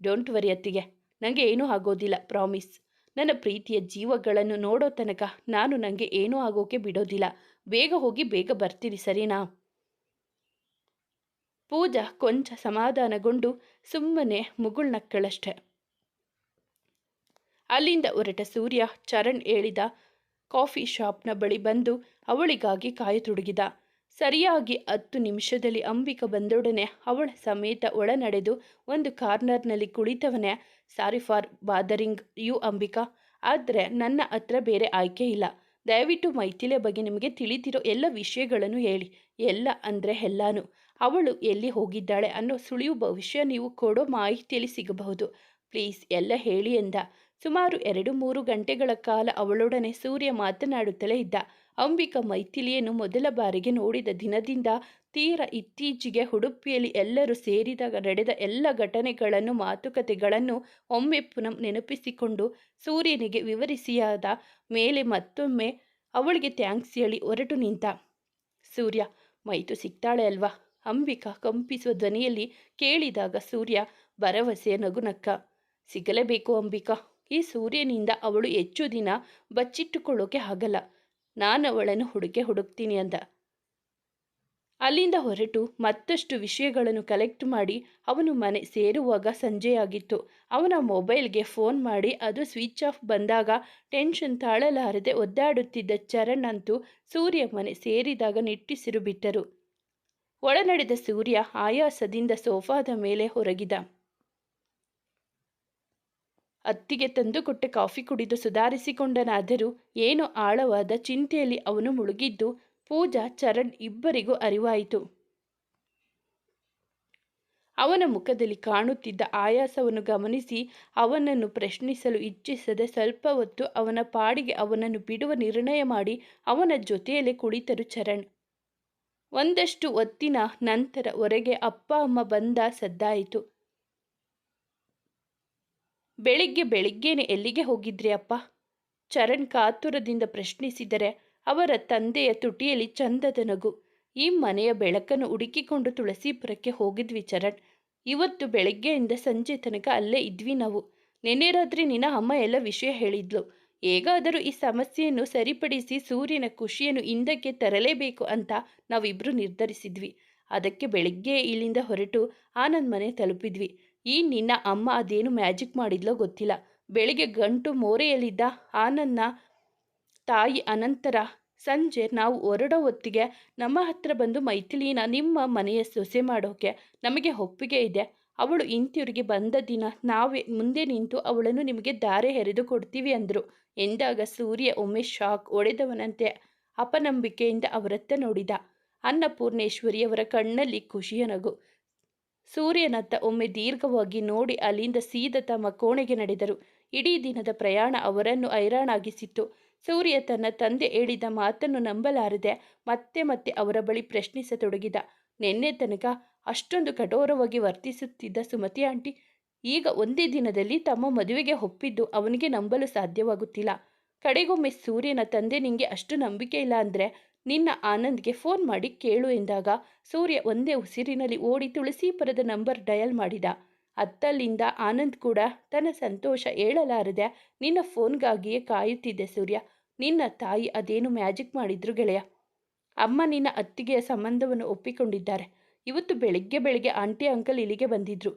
ಡೋಂಟ್ ವರಿ ಅತ್ತಿಗೆ. ನನಗೆ ಏನೂ ಆಗೋದಿಲ್ಲ ಪ್ರಾಮಿಸ್ ನನ್ನ ಪ್ರೀತಿಯ ಜೀವಗಳನ್ನು ನೋಡೋ ತನಕ ನಾನು ನನಗೆ ಏನೂ ಆಗೋಕೆ ಬಿಡೋದಿಲ್ಲ. ಬೇಗ ಹೋಗಿ ಬೇಗ ಬರ್ತೀನಿ, ಸರಿನಾ? ಪೂಜಾ ಕೊಂಚ ಸಮಾಧಾನಗೊಂಡು ಸುಮ್ಮನೆ ಮುಗುಳ್ನಕ್ಕಳಷ್ಟೆ ಅಲ್ಲಿಂದ ಹೊರಟ ಸೂರ್ಯ ಚರಣ್ ಹೇಳಿದ ಕಾಫಿ ಶಾಪ್ನ ಬಳಿ ಬಂದು ಅವಳಿಗಾಗಿ ಕಾಯತೊಡಗಿದ. ಸರಿಯಾಗಿ ಹತ್ತು ನಿಮಿಷದಲ್ಲಿ ಅಂಬಿಕ ಬಂದೊಡನೆ ಅವಳ ಸಮೇತ ಒಳ ನಡೆದು ಒಂದು ಕಾರ್ನರ್ನಲ್ಲಿ ಕುಳಿತವನೇ, sorry for bothering you Ambika, ಆದರೆ ನನ್ನ ಹತ್ರ ಬೇರೆ ಆಯ್ಕೆ ಇಲ್ಲ. ದಯವಿಟ್ಟು ಮೈಥಿಲೆ ಬಗ್ಗೆ ನಿಮಗೆ ತಿಳಿದಿರೋ ಎಲ್ಲ ವಿಷಯಗಳನ್ನು ಹೇಳಿ. ಎಲ್ಲ ಅಂದರೆ ಎಲ್ಲಾನು. ಅವಳು ಎಲ್ಲಿ ಹೋಗಿದ್ದಾಳೆ ಅನ್ನೋ ಸುಳಿವು ಭವಿಷ್ಯ ನೀವು ಕೊಡೋ ಮಾಹಿತಿಯಲ್ಲಿ ಸಿಗಬಹುದು. ಪ್ಲೀಸ್ ಎಲ್ಲ ಹೇಳಿ ಎಂದ. ಸುಮಾರು ಎರಡು ಮೂರು ಗಂಟೆಗಳ ಕಾಲ ಅವಳೊಡನೆ ಸೂರ್ಯ ಮಾತನಾಡುತ್ತಲೇ ಇದ್ದ. ಅಂಬಿಕಾ ಮೈಥಿಲಿಯನ್ನು ಮೊದಲ ಬಾರಿಗೆ ನೋಡಿದ ದಿನದಿಂದ ತೀರ ಇತ್ತೀಚೆಗೆ ಉಡುಪಿಯಲ್ಲಿ ಎಲ್ಲರೂ ಸೇರಿದಾಗ ನಡೆದ ಎಲ್ಲ ಘಟನೆಗಳನ್ನು, ಮಾತುಕತೆಗಳನ್ನು ಒಮ್ಮೆ ಪುನಃ ನೆನಪಿಸಿಕೊಂಡು ಸೂರ್ಯನಿಗೆ ವಿವರಿಸಿಯಾದ ಮೇಲೆ ಮತ್ತೊಮ್ಮೆ ಅವಳಿಗೆ ಥ್ಯಾಂಕ್ಸ್ ಹೇಳಿ ಹೊರಟು ನಿಂತ ಸೂರ್ಯ, ಮೈತು ಸಿಗ್ತಾಳೆ ಅಲ್ವಾ? ಅಂಬಿಕಾ ಕಂಪಿಸುವ ಧ್ವನಿಯಲ್ಲಿ ಕೇಳಿದಾಗ ಸೂರ್ಯ ಭರವಸೆಯ ನಗುನಕ್ಕ, ಸಿಗಲೇಬೇಕು ಅಂಬಿಕಾ. ಈ ಸೂರ್ಯನಿಂದ ಅವಳು ಹೆಚ್ಚು ದಿನ ಬಚ್ಚಿಟ್ಟುಕೊಳ್ಳೋಕೆ ಆಗಲ್ಲ. ನಾನು ಅವಳನ್ನು ಹುಡುಕೆ ಹುಡುಕ್ತೀನಿ ಅಂದ. ಅಲ್ಲಿಂದ ಹೊರಟು ಮತ್ತಷ್ಟು ವಿಷಯಗಳನ್ನು ಕಲೆಕ್ಟ್ ಮಾಡಿ ಅವನು ಮನೆ ಸೇರುವಾಗ ಸಂಜೆಯಾಗಿತ್ತು. ಅವನ ಮೊಬೈಲ್ಗೆ ಫೋನ್ ಮಾಡಿ ಅದು ಸ್ವಿಚ್ ಆಫ್ ಬಂದಾಗ ಟೆನ್ಷನ್ ತಾಳಲಾರದೆ ಒದ್ದಾಡುತ್ತಿದ್ದ ಚರಣ್ ಅಂತೂ ಸೂರ್ಯ ಮನೆ ಸೇರಿದಾಗ ನಿಟ್ಟಿಸಿರು ಬಿಟ್ಟರು. ಒಳನಡೆದ ಸೂರ್ಯ ಆಯಾಸದಿಂದ ಸೋಫಾದ ಮೇಲೆ ಹೊರಗಿದ ಅತ್ತಿಗೆ ತಂದುಕೊಟ್ಟ ಕಾಫಿ ಕುಡಿದು ಸುಧಾರಿಸಿಕೊಂಡನಾದರೂ ಏನೋ ಆಳವಾದ ಚಿಂತೆಯಲ್ಲಿ ಅವನು ಮುಳುಗಿದ್ದು ಪೂಜಾ, ಚರಣ್ ಇಬ್ಬರಿಗೂ ಅರಿವಾಯಿತು. ಅವನ ಮುಖದಲ್ಲಿ ಕಾಣುತ್ತಿದ್ದ ಆಯಾಸವನ್ನು ಗಮನಿಸಿ ಅವನನ್ನು ಪ್ರಶ್ನಿಸಲು ಇಚ್ಛಿಸದೆ ಸ್ವಲ್ಪ ಹೊತ್ತು ಅವನ ಪಾಡಿಗೆ ಅವನನ್ನು ಬಿಡುವ ನಿರ್ಣಯ ಮಾಡಿ ಅವನ ಜೊತೆಯಲ್ಲೇ ಕುಳಿತರು ಚರಣ್. ಒಂದಷ್ಟು ಹೊತ್ತಿನ ನಂತರ ಹೊರಗೆ ಅಪ್ಪ, ಅಮ್ಮ ಬಂದ ಸದ್ದಾಯಿತು. ಬೆಳಿಗ್ಗೆ ಬೆಳಿಗ್ಗೆನೆ ಎಲ್ಲಿಗೆ ಹೋಗಿದ್ರಿ ಅಪ್ಪ? ಚರಣ್ ಕಾತುರದಿಂದ ಪ್ರಶ್ನಿಸಿದರೆ ಅವರ ತಂದೆಯ ತುಟಿಯಲ್ಲಿ ಚಂದದ ನಗು. ಈ ಮನೆಯ ಬೆಳಕನ್ನು ಹುಡುಕಿಕೊಂಡು ತುಳಸೀಪುರಕ್ಕೆ ಹೋಗಿದ್ವಿ ಚರಣ್. ಇವತ್ತು ಬೆಳಗ್ಗೆಯಿಂದ ಸಂಜೆ ತನಕ ಅಲ್ಲೇ ಇದ್ವಿ ನಾವು. ನೆನ್ನೆ ರಾತ್ರಿ ನಿನ್ನ ಅಮ್ಮ ಎಲ್ಲ ವಿಷಯ ಹೇಳಿದ್ಲು. ಹೇಗಾದರೂ ಈ ಸಮಸ್ಯೆಯನ್ನು ಸರಿಪಡಿಸಿ ಸೂರ್ಯನ ಖುಷಿಯನ್ನು ಹಿಂದಕ್ಕೆ ತರಲೇಬೇಕು ಅಂತ ನಾವಿಬ್ಬರು ನಿರ್ಧರಿಸಿದ್ವಿ. ಅದಕ್ಕೆ ಬೆಳಿಗ್ಗೆ ಇಲ್ಲಿಂದ ಹೊರಟು ಆನಂದ್ ಮನೆ ತಲುಪಿದ್ವಿ. ಈ ನಿನ್ನ ಅಮ್ಮ ಅದೇನು ಮ್ಯಾಜಿಕ್ ಮಾಡಿದ್ಲೋ ಗೊತ್ತಿಲ್ಲ. ಬೆಳಿಗ್ಗೆ ಗಂಟು ಮೋರೆಯಲ್ಲಿದ್ದ ಆನಂದ್ನ ತಾಯಿ ಅನಂತರ ಸಂಜೆ ನಾವು ಹೊರಡೋ ಹೊತ್ತಿಗೆ ನಮ್ಮ ಹತ್ರ ಬಂದು ಮೈಥಿಲಿನ ನಿಮ್ಮ ಮನೆಯ ಸೊಸೆ ಮಾಡೋಕೆ ನಮಗೆ ಒಪ್ಪಿಗೆ ಇದೆ. ಅವಳು ಇಂತಿವ್ರಿಗೆ ಬಂದ ದಿನ ನಾವೇ ಮುಂದೆ ನಿಂತು ಅವಳನ್ನು ನಿಮಗೆ ದಾರೆ ಹೆರೆದು ಕೊಡ್ತೀವಿ ಅಂದರು. ಎಂದಾಗ ಸೂರ್ಯ ಒಮ್ಮೆ ಶಾಕ್ ಒಡೆದವನಂತೆ ಅಪನಂಬಿಕೆಯಿಂದ ಅವರತ್ತ ನೋಡಿದ. ಅನ್ನಪೂರ್ಣೇಶ್ವರಿಯವರ ಕಣ್ಣಲ್ಲಿ ಖುಷಿಯ ನಗು. ಸೂರ್ಯನತ್ತ ಒಮ್ಮೆ ದೀರ್ಘವಾಗಿ ನೋಡಿ ಅಲ್ಲಿಂದ ಸೀದ ತಮ್ಮ ಕೋಣೆಗೆ ನಡೆದರು. ಇಡೀ ದಿನದ ಪ್ರಯಾಣ ಅವರನ್ನು ಹೈರಾಣಾಗಿಸಿತ್ತು. ಸೂರ್ಯ ತನ್ನ ತಂದೆ ಹೇಳಿದ ಮಾತನ್ನು ನಂಬಲಾರದೆ ಮತ್ತೆ ಮತ್ತೆ ಅವರ ಬಳಿ ಪ್ರಶ್ನಿಸತೊಡಗಿದ. ನಿನ್ನೆ ತನಕ ಅಷ್ಟೊಂದು ಕಠೋರವಾಗಿ ವರ್ತಿಸುತ್ತಿದ್ದ ಸುಮತಿ ಆಂಟಿ, ಈಗ ಒಂದೇ ದಿನದಲ್ಲಿ ತಮ್ಮ ಮದುವೆಗೆ ಒಪ್ಪಿದ್ದು ಅವನಿಗೆ ನಂಬಲು ಸಾಧ್ಯವಾಗುತ್ತಿಲ್ಲ. ಕಡೆಗೊಮ್ಮೆ ಸೂರ್ಯನ ತಂದೆ ನಿಮಗೆ ಅಷ್ಟು ನಂಬಿಕೆ ಇಲ್ಲ ಅಂದರೆ ನಿನ್ನ ಆನಂದ್ಗೆ ಫೋನ್ ಮಾಡಿ ಕೇಳು ಎಂದಾಗ ಸೂರ್ಯ ಒಂದೇ ಉಸಿರಿನಲ್ಲಿ ಓಡಿ ತುಳಸೀಪುರದ ನಂಬರ್ ಡಯಲ್ ಮಾಡಿದ. ಅತ್ತಲ್ಲಿಂದ ಆನಂದ್ ಕೂಡ ತನ್ನ ಸಂತೋಷ ಹೇಳಲಾರದೆ ನಿನ್ನ ಫೋನ್ಗಾಗಿಯೇ ಕಾಯುತ್ತಿದ್ದೆ ಸೂರ್ಯ. ನಿನ್ನ ತಾಯಿ ಅದೇನು ಮ್ಯಾಜಿಕ್ ಮಾಡಿದ್ರು ಗೆಳೆಯ. ಅಮ್ಮ ನಿನ್ನ ಅತ್ತಿಗೆಯ ಸಂಬಂಧವನ್ನು ಒಪ್ಪಿಕೊಂಡಿದ್ದಾರೆ. ಇವತ್ತು ಬೆಳಿಗ್ಗೆ ಬೆಳಿಗ್ಗೆ ಆಂಟಿ ಅಂಕಲ್ ಇಲ್ಲಿಗೆ ಬಂದಿದ್ರು.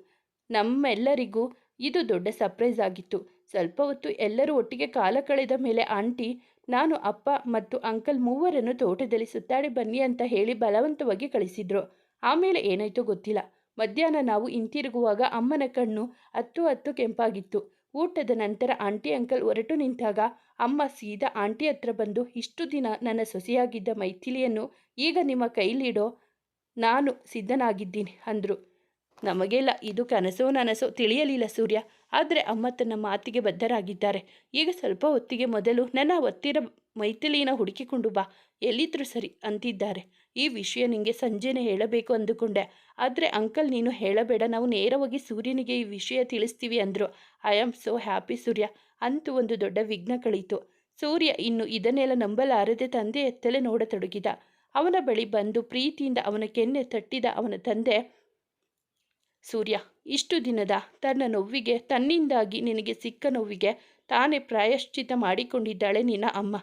ನಮ್ಮೆಲ್ಲರಿಗೂ ಇದು ದೊಡ್ಡ ಸರ್ಪ್ರೈಸ್ ಆಗಿತ್ತು. ಸ್ವಲ್ಪ ಹೊತ್ತು ಎಲ್ಲರೂ ಒಟ್ಟಿಗೆ ಕಾಲ ಕಳೆದ ಮೇಲೆ ಆಂಟಿ ನಾನು ಅಪ್ಪ ಮತ್ತು ಅಂಕಲ್ ಮೂವರನ್ನು ತೋಟದಲ್ಲಿ ಸುತ್ತಾಡಿ ಬನ್ನಿ ಅಂತ ಹೇಳಿ ಬಲವಂತವಾಗಿ ಕಳಿಸಿದ್ರು. ಆಮೇಲೆ ಏನಾಯ್ತೋ ಗೊತ್ತಿಲ್ಲ. ಮಧ್ಯಾಹ್ನ ನಾವು ಹಿಂತಿರುಗುವಾಗ ಅಮ್ಮನ ಕಣ್ಣು ಹತ್ತು ಹತ್ತು ಕೆಂಪಾಗಿತ್ತು. ಊಟದ ನಂತರ ಆಂಟಿ ಅಂಕಲ್ ಹೊರಟು ನಿಂತಾಗ ಅಮ್ಮ ಸೀದಾ ಆಂಟಿ ಹತ್ರ ಬಂದು, ಇಷ್ಟು ದಿನ ನನ್ನ ಸೊಸೆಯಾಗಿದ್ದ ಮೈಥಿಲಿಯನ್ನು ಈಗ ನಿಮ್ಮ ಕೈಲಿಡೋ? ನಾನು ಸಿದ್ಧನಾಗಿದ್ದೀನಿ, ಅಂದರು. ನಮಗೆಲ್ಲ ಇದು ಕನಸೋ ನನಸೋ ತಿಳಿಯಲಿಲ್ಲ ಸೂರ್ಯ. ಆದರೆ ಅಮ್ಮ ತನ್ನ ಮಾತಿಗೆ ಬದ್ಧರಾಗಿದ್ದಾರೆ. ಈಗ ಸ್ವಲ್ಪ ಹೊತ್ತಿಗೆ ಮೊದಲು ನನ್ನ ಒತ್ತಿರ ಮೈಥಿಲಿನ ಹುಡುಕಿಕೊಂಡು ಬಾ. ಎಲ್ಲಿದ್ರೂ ಸರಿ ಅಂತಿದ್ದಾರೆ. ಈ ವಿಷಯ ನಿಮಗೆ ಸಂಜೆನೆ ಹೇಳಬೇಕು ಅಂದುಕೊಂಡೆ. ಆದರೆ ಅಂಕಲ್ ನೀನು ಹೇಳಬೇಡ. ನಾವು ನೇರವಾಗಿ ಸೂರ್ಯನಿಗೆ ಈ ವಿಷಯ ತಿಳಿಸ್ತೀವಿ ಅಂದರು. I am so happy Surya ಅಂತೂ ಒಂದು ದೊಡ್ಡ ವಿಘ್ನ ಕಳೀತು. ಸೂರ್ಯ ಇನ್ನು ಇದನ್ನೆಲ್ಲ ನಂಬಲಾರದೆ ತಂದೆ ಎತ್ತಲೆ ನೋಡತೊಡಗಿದ. ಅವನ ಬಳಿ ಬಂದು ಪ್ರೀತಿಯಿಂದ ಅವನ ಕೆನ್ನೆ ತಟ್ಟಿದ ಅವನ ತಂದೆ ಸೂರ್ಯ, ಇಷ್ಟು ದಿನದ ತನ್ನ ನೋವಿಗೆ, ತನ್ನಿಂದಾಗಿ ನಿನಗೆ ಸಿಕ್ಕ ನೋವಿಗೆ ತಾನೇ ಪ್ರಾಯಶ್ಚಿತ ಮಾಡಿಕೊಂಡಿದ್ದಾಳೆ ನಿನ್ನ ಅಮ್ಮ.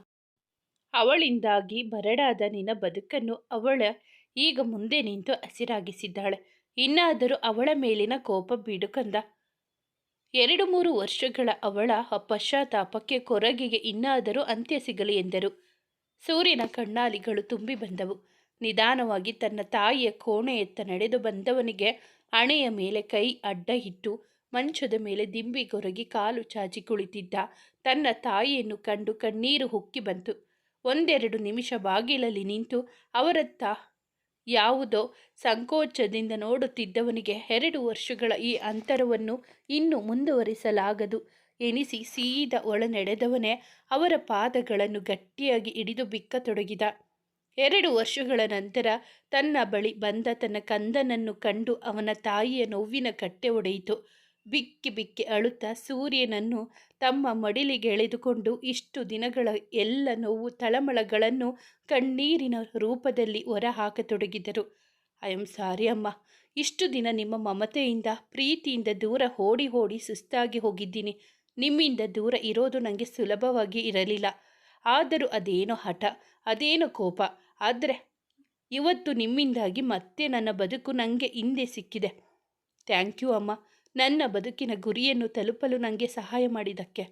ಅವಳಿಂದಾಗಿ ಬರಡಾದ ನಿನ್ನ ಬದುಕನ್ನು ಅವಳ ಈಗ ಮುಂದೆ ನಿಂತು ಹಸಿರಾಗಿಸಿದ್ದಾಳೆ. ಇನ್ನಾದರೂ ಅವಳ ಮೇಲಿನ ಕೋಪ ಬಿಡುಕಂದ ಎರಡು ಮೂರು ವರ್ಷಗಳ ಅವಳ ಪಶ್ಚಾತ್ತಾಪಕ್ಕೆ ಕೊರಗಿಗೆ ಇನ್ನಾದರೂ ಅಂತ್ಯ ಸಿಗಲಿ ಎಂದರು. ಸೂರ್ಯನ ಕಣ್ಣಾಲಿಗಳು ತುಂಬಿ ಬಂದವು. ನಿಧಾನವಾಗಿ ತನ್ನ ತಾಯಿಯ ಕೋಣೆಯತ್ತ ನಡೆದು ಬಂದವನಿಗೆ ಹಣೆಯ ಮೇಲೆ ಕೈ ಅಡ್ಡ ಇಟ್ಟು ಮಂಚದ ಮೇಲೆ ದಿಂಬಿ ಕೊರಗಿ ಕಾಲು ಚಾಚಿ ಕುಳಿತಿದ್ದ ತನ್ನ ತಾಯಿಯನ್ನು ಕಂಡು ಕಣ್ಣೀರು ಹುಕ್ಕಿ ಬಂತು. ಒಂದೆರಡು ನಿಮಿಷ ಬಾಗಿಲಲ್ಲಿ ನಿಂತು ಅವರತ್ತ ಯಾವುದೋ ಸಂಕೋಚದಿಂದ ನೋಡುತ್ತಿದ್ದವನಿಗೆ ಎರಡು ವರ್ಷಗಳ ಈ ಅಂತರವನ್ನು ಇನ್ನು ಮುಂದುವರಿಸಲಾಗದು ಎನಿಸಿ ಸೀದ ಒಳನೆಡೆದವನೇ ಅವರ ಪಾದಗಳನ್ನು ಗಟ್ಟಿಯಾಗಿ ಹಿಡಿದು ಬಿಕ್ಕತೊಡಗಿದ. ಎರಡು ವರ್ಷಗಳ ನಂತರ ತನ್ನ ಬಳಿ ಬಂದ ತನ್ನ ಕಂದನನ್ನು ಕಂಡು ಅವನ ತಾಯಿಯ ನೋವಿನ ಕಟ್ಟೆ ಒಡೆಯಿತು. ಬಿಕ್ಕಿ ಬಿಕ್ಕಿ ಅಳುತ್ತಾ ಸೂರ್ಯನನ್ನು ತಮ್ಮ ಮಡಿಲಿಗೆ ಎಳೆದುಕೊಂಡು ಇಷ್ಟು ದಿನಗಳ ಎಲ್ಲ ನೋವು ತಳಮಳಗಳನ್ನು ಕಣ್ಣೀರಿನ ರೂಪದಲ್ಲಿ ಹೊರಹಾಕತೊಡಗಿದರು. ಐ ಆಮ್ ಸಾರಿ ಅಮ್ಮ. ಇಷ್ಟು ದಿನ ನಿಮ್ಮ ಮಮತೆಯಿಂದ, ಪ್ರೀತಿಯಿಂದ ದೂರ ಓಡಿ ಓಡಿ ಸುಸ್ತಾಗಿ ಹೋಗಿದ್ದೀನಿ. ನಿಮ್ಮಿಂದ ದೂರ ಇರೋದು ನನಗೆ ಸುಲಭವಾಗಿ ಇರಲಿಲ್ಲ. ಆದರೂ ಅದೇನೋ ಹಠ, ಅದೇನೋ ಕೋಪ. ಆದರೆ ಇವತ್ತು ನಿಮ್ಮಿಂದಾಗಿ ಮತ್ತೆ ನನ್ನ ಬದುಕು ನನಗೆ ಹಿಂದೆ ಸಿಕ್ಕಿದೆ. ಥ್ಯಾಂಕ್ ಯು ಅಮ್ಮ. ನನ್ನ ಬದುಕಿನ ಗುರಿಯನ್ನು ತಲುಪಲು ನನಗೆ ಸಹಾಯ ಮಾಡಿದ್ದಕ್ಕೆ.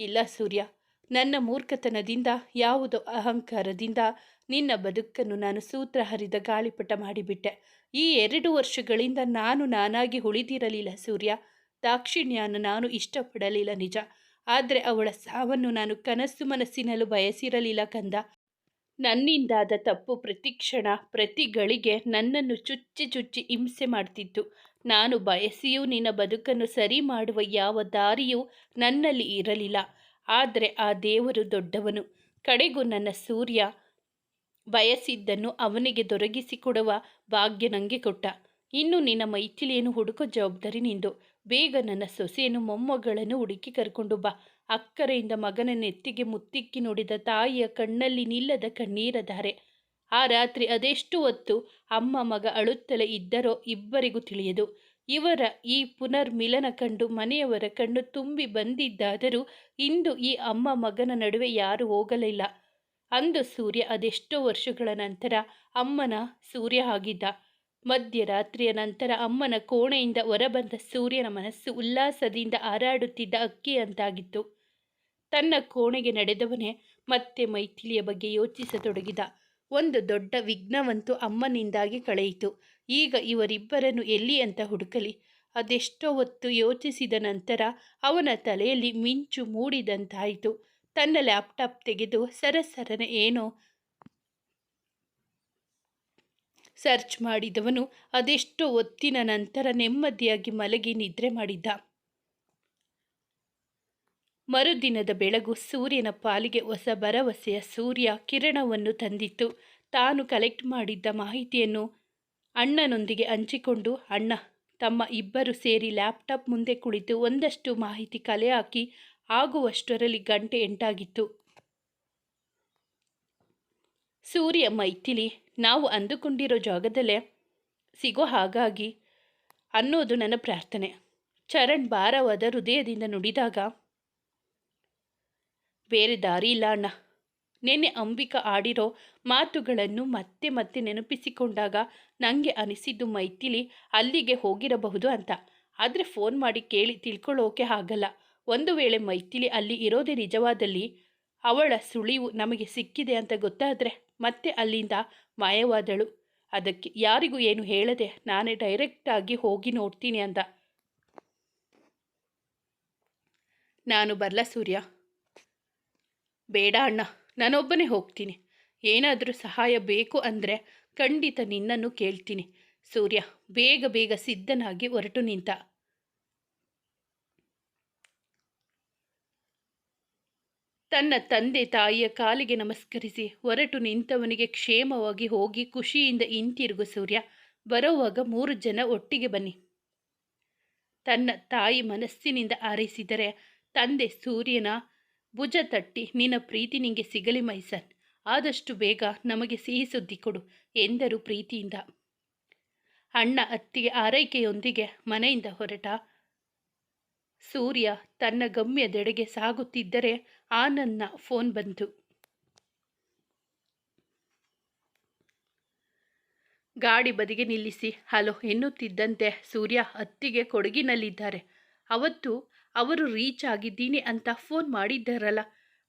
ಇಲ್ಲ ಸೂರ್ಯ, ನನ್ನ ಮೂರ್ಖತನದಿಂದ, ಯಾವುದೋ ಅಹಂಕಾರದಿಂದ ನಿನ್ನ ಬದುಕನ್ನು ನಾನು ಸೂತ್ರ ಹರಿದ ಗಾಳಿಪಟ ಮಾಡಿಬಿಟ್ಟೆ. ಈ ಎರಡು ವರ್ಷಗಳಿಂದ ನಾನು ನಾನಾಗಿ ಉಳಿದಿರಲಿಲ್ಲ ಸೂರ್ಯ. ದಾಕ್ಷಿಣ್ಯನ ನಾನು ಇಷ್ಟಪಡಲಿಲ್ಲ ನಿಜ. ಆದರೆ ಅವಳ ಸಾವನ್ನು ನಾನು ಕನಸು ಮನಸ್ಸಿನಲ್ಲೂ ಬಯಸಿರಲಿಲ್ಲ ಕಂದ. ನನ್ನಿಂದಾದ ತಪ್ಪು ಪ್ರತಿಕ್ಷಣ, ಪ್ರತಿ ಗಳಿಗೆ ನನ್ನನ್ನು ಚುಚ್ಚಿ ಚುಚ್ಚಿ ಹಿಂಸೆ ಮಾಡ್ತಿತ್ತು. ನಾನು ಬಯಸಿಯೂ ನಿನ್ನ ಬದುಕನ್ನು ಸರಿ ಮಾಡುವ ಯಾವ ದಾರಿಯೂ ನನ್ನಲ್ಲಿ ಇರಲಿಲ್ಲ. ಆದರೆ ಆ ದೇವರು ದೊಡ್ಡವನು. ಕಡೆಗೂ ನನ್ನ ಸೂರ್ಯ ಬಯಸಿದ್ದನ್ನು ಅವನಿಗೆ ದೊರಗಿಸಿಕೊಡುವ ಭಾಗ್ಯ ನನಗೆ ಕೊಟ್ಟ. ಇನ್ನು ನಿನ್ನ ಮೈಥಿಲಿಯನ್ನು ಹುಡುಕೋ ಜವಾಬ್ದಾರಿ ನಿಂದು. ಬೇಗ ನನ್ನ ಸೊಸೆಯನ್ನು, ಮೊಮ್ಮಗಳನ್ನು ಹುಡುಕಿ ಕರ್ಕೊಂಡು ಬಾ. ಅಕ್ಕರೆಯಿಂದ ಮಗನ ನೆತ್ತಿಗೆ ಮುತ್ತಿಕ್ಕಿ ನೋಡಿದ ತಾಯಿಯ ಕಣ್ಣಲ್ಲಿ ನಿಲ್ಲದ ಕಣ್ಣೀರ ಧಾರೆ ಆ ರಾತ್ರಿ ಅದೆಷ್ಟು ಹೊತ್ತು ಅಮ್ಮ ಮಗ ಅಳುತ್ತಲೇ ಇದ್ದರೋ ಇಬ್ಬರಿಗೂ ತಿಳಿಯದು. ಇವರ ಈ ಪುನರ್ಮಿಲನ ಕಂಡು ಮನೆಯವರ ಕಣ್ಣು ತುಂಬಿ ಬಂದಿದ್ದಾದರೂ ಇಂದು ಈ ಅಮ್ಮ ಮಗನ ನಡುವೆ ಯಾರೂ ಹೋಗಲಿಲ್ಲ. ಅಂದು ಸೂರ್ಯ ಅದೆಷ್ಟೋ ವರ್ಷಗಳ ನಂತರ ಅಮ್ಮನ ಸೂರ್ಯ ಆಗಿದ್ದ. ಮಧ್ಯರಾತ್ರಿಯ ನಂತರ ಅಮ್ಮನ ಕೋಣೆಯಿಂದ ಹೊರಬಂದ ಸೂರ್ಯನ ಮನಸ್ಸು ಉಲ್ಲಾಸದಿಂದ ಹಾರಾಡುತ್ತಿದ್ದ ಅಕ್ಕಿಯಂತಾಗಿತ್ತು ತನ್ನ ಕೋಣೆಗೆ ನಡೆದವನೇ ಮತ್ತೆ ಮೈಥಿಲಿಯ ಬಗ್ಗೆ ಯೋಚಿಸತೊಡಗಿದ. ಒಂದು ದೊಡ್ಡ ವಿಘ್ನವಂತೂ ಅಮ್ಮನಿಂದಾಗಿ ಕಳೆಯಿತು. ಈಗ ಇವರಿಬ್ಬರನ್ನು ಎಲ್ಲಿ ಅಂತ ಹುಡುಕಲಿ? ಅದೆಷ್ಟೋ ಹೊತ್ತು ಯೋಚಿಸಿದ ನಂತರ ಅವನ ತಲೆಯಲ್ಲಿ ಮಿಂಚು ಮೂಡಿದಂತಾಯಿತು. ತನ್ನ ಲ್ಯಾಪ್ಟಾಪ್ ತೆಗೆದು ಸರಸರನೆ ಏನೋ ಸರ್ಚ್ ಮಾಡಿದವನು ಅದೆಷ್ಟೋ ಹೊತ್ತಿನ ನಂತರ ನೆಮ್ಮದಿಯಾಗಿ ಮಲಗಿ ನಿದ್ರೆ ಮಾಡಿದ್ದ. ಮರುದಿನದ ಬೆಳಗು ಸೂರ್ಯನ ಪಾಲಿಗೆ ಹೊಸ ಭರವಸೆಯ ಸೂರ್ಯ ಕಿರಣವನ್ನು ತಂದಿತ್ತು. ತಾನು ಕಲೆಕ್ಟ್ ಮಾಡಿದ್ದ ಮಾಹಿತಿಯನ್ನು ಅಣ್ಣನೊಂದಿಗೆ ಹಂಚಿಕೊಂಡು, ಅಣ್ಣ, ತಮ್ಮ ಇಬ್ಬರು ಸೇರಿ ಲ್ಯಾಪ್ಟಾಪ್ ಮುಂದೆ ಕುಳಿತು ಒಂದಷ್ಟು ಮಾಹಿತಿ ಕಲೆ ಹಾಕಿ, ಆಗುವಷ್ಟರಲ್ಲಿ ಗಂಟೆ ಎಂಟಾಗಿತ್ತು. ಸೂರ್ಯ ಮೈಥಿಲಿ ನಾವು ಅಂದುಕೊಂಡಿರೋ ಜಾಗದಲ್ಲೇ ಸಿಗೋ ಹಾಗಾಗಿ ಅನ್ನೋದು ನನ್ನ ಪ್ರಾರ್ಥನೆ. ಚರಣ್ ಭಾರವಾದ ಹೃದಯದಿಂದ ನುಡಿದಾಗ, ಬೇರೆ ದಾರಿ ಇಲ್ಲ ಅಣ್ಣ. ನೆನ್ನೆ ಅಂಬಿಕಾ ಆಡಿರೋ ಮಾತುಗಳನ್ನು ಮತ್ತೆ ಮತ್ತೆ ನೆನಪಿಸಿಕೊಂಡಾಗ ನನಗೆ ಅನಿಸಿದ್ದು ಮೈಥಿಲಿ ಅಲ್ಲಿಗೆ ಹೋಗಿರಬಹುದು ಅಂತ. ಆದರೆ ಫೋನ್ ಮಾಡಿ ಕೇಳಿ ತಿಳ್ಕೊಳ್ಳೋಕೆ ಆಗಲ್ಲ. ಒಂದು ವೇಳೆ ಮೈಥಿಲಿ ಅಲ್ಲಿ ಇರೋದೇ ನಿಜವಾದಲ್ಲಿ ಅವಳ ಸುಳಿವು ನಮಗೆ ಸಿಕ್ಕಿದೆ ಅಂತ ಗೊತ್ತಾದರೆ ಮತ್ತೆ ಅಲ್ಲಿಂದ ಮಾಯವಾದಳು. ಅದಕ್ಕೆ ಯಾರಿಗೂ ಏನು ಹೇಳದೆ ನಾನೇ ಡೈರೆಕ್ಟಾಗಿ ಹೋಗಿ ನೋಡ್ತೀನಿ ಅಂದ. ನಾನು ಬರಲ ಸೂರ್ಯ? ಬೇಡ ಅಣ್ಣ, ನಾನೊಬ್ಬನೇ ಹೋಗ್ತೀನಿ. ಏನಾದರೂ ಸಹಾಯ ಬೇಕು ಅಂದರೆ ಖಂಡಿತ ನಿನ್ನನ್ನು ಕೇಳ್ತೀನಿ. ಸೂರ್ಯ, ಬೇಗ ಬೇಗ ಸಿದ್ಧನಾಗಿ ಹೊರಟು ನಿಂತ. ತನ್ನ ತಂದೆ ತಾಯಿಯ ಕಾಲಿಗೆ ನಮಸ್ಕರಿಸಿ ಹೊರಟು ನಿಂತವನಿಗೆ ಕ್ಷೇಮವಾಗಿ ಹೋಗಿ ಖುಷಿಯಿಂದ ಹಿಂತಿರುಗು ಸೂರ್ಯ. ಬರುವಾಗ ಮೂರು ಜನ ಒಟ್ಟಿಗೆ ಬನ್ನಿ. ತನ್ನ ತಾಯಿ ಮನಸ್ಸಿನಿಂದ ಆರೈಸಿದರೆ ತಂದೆ ಸೂರ್ಯನ ಭುಜ ತಟ್ಟಿ, ನಿನ್ನ ಪ್ರೀತಿ ನಿಂಗೆ ಸಿಗಲಿ ಮೈಸನ್, ಆದಷ್ಟು ಬೇಗ ನಮಗೆ ಸಿಹಿ ಸುದ್ದಿ ಕೊಡು ಎಂದರು ಪ್ರೀತಿಯಿಂದ. ಅಣ್ಣ ಅತ್ತಿಗೆ ಆರೈಕೆಯೊಂದಿಗೆ ಮನೆಯಿಂದ ಹೊರಟ. ಸೂರ್ಯ ತನ್ನ ಗಮ್ಯದೆಡೆಗೆ ಸಾಗುತ್ತಿದ್ದರೆ ಆನಂದ್ನ ಫೋನ್ ಬಂತು. ಗಾಡಿ ಬದಿಗೆ ನಿಲ್ಲಿಸಿ, ಹಲೋ, ಎನ್ನುತ್ತಿದ್ದಂತೆ ಸೂರ್ಯ ಅತ್ತಿಗೆ ಕೊಡಗಿನಲ್ಲಿದ್ದಾರೆ. ಅವತ್ತು ಅವರು ರೀಚ್ ಆಗಿದ್ದೀನಿ ಅಂತ ಫೋನ್ ಮಾಡಿದ್ದಾರಲ್ಲ,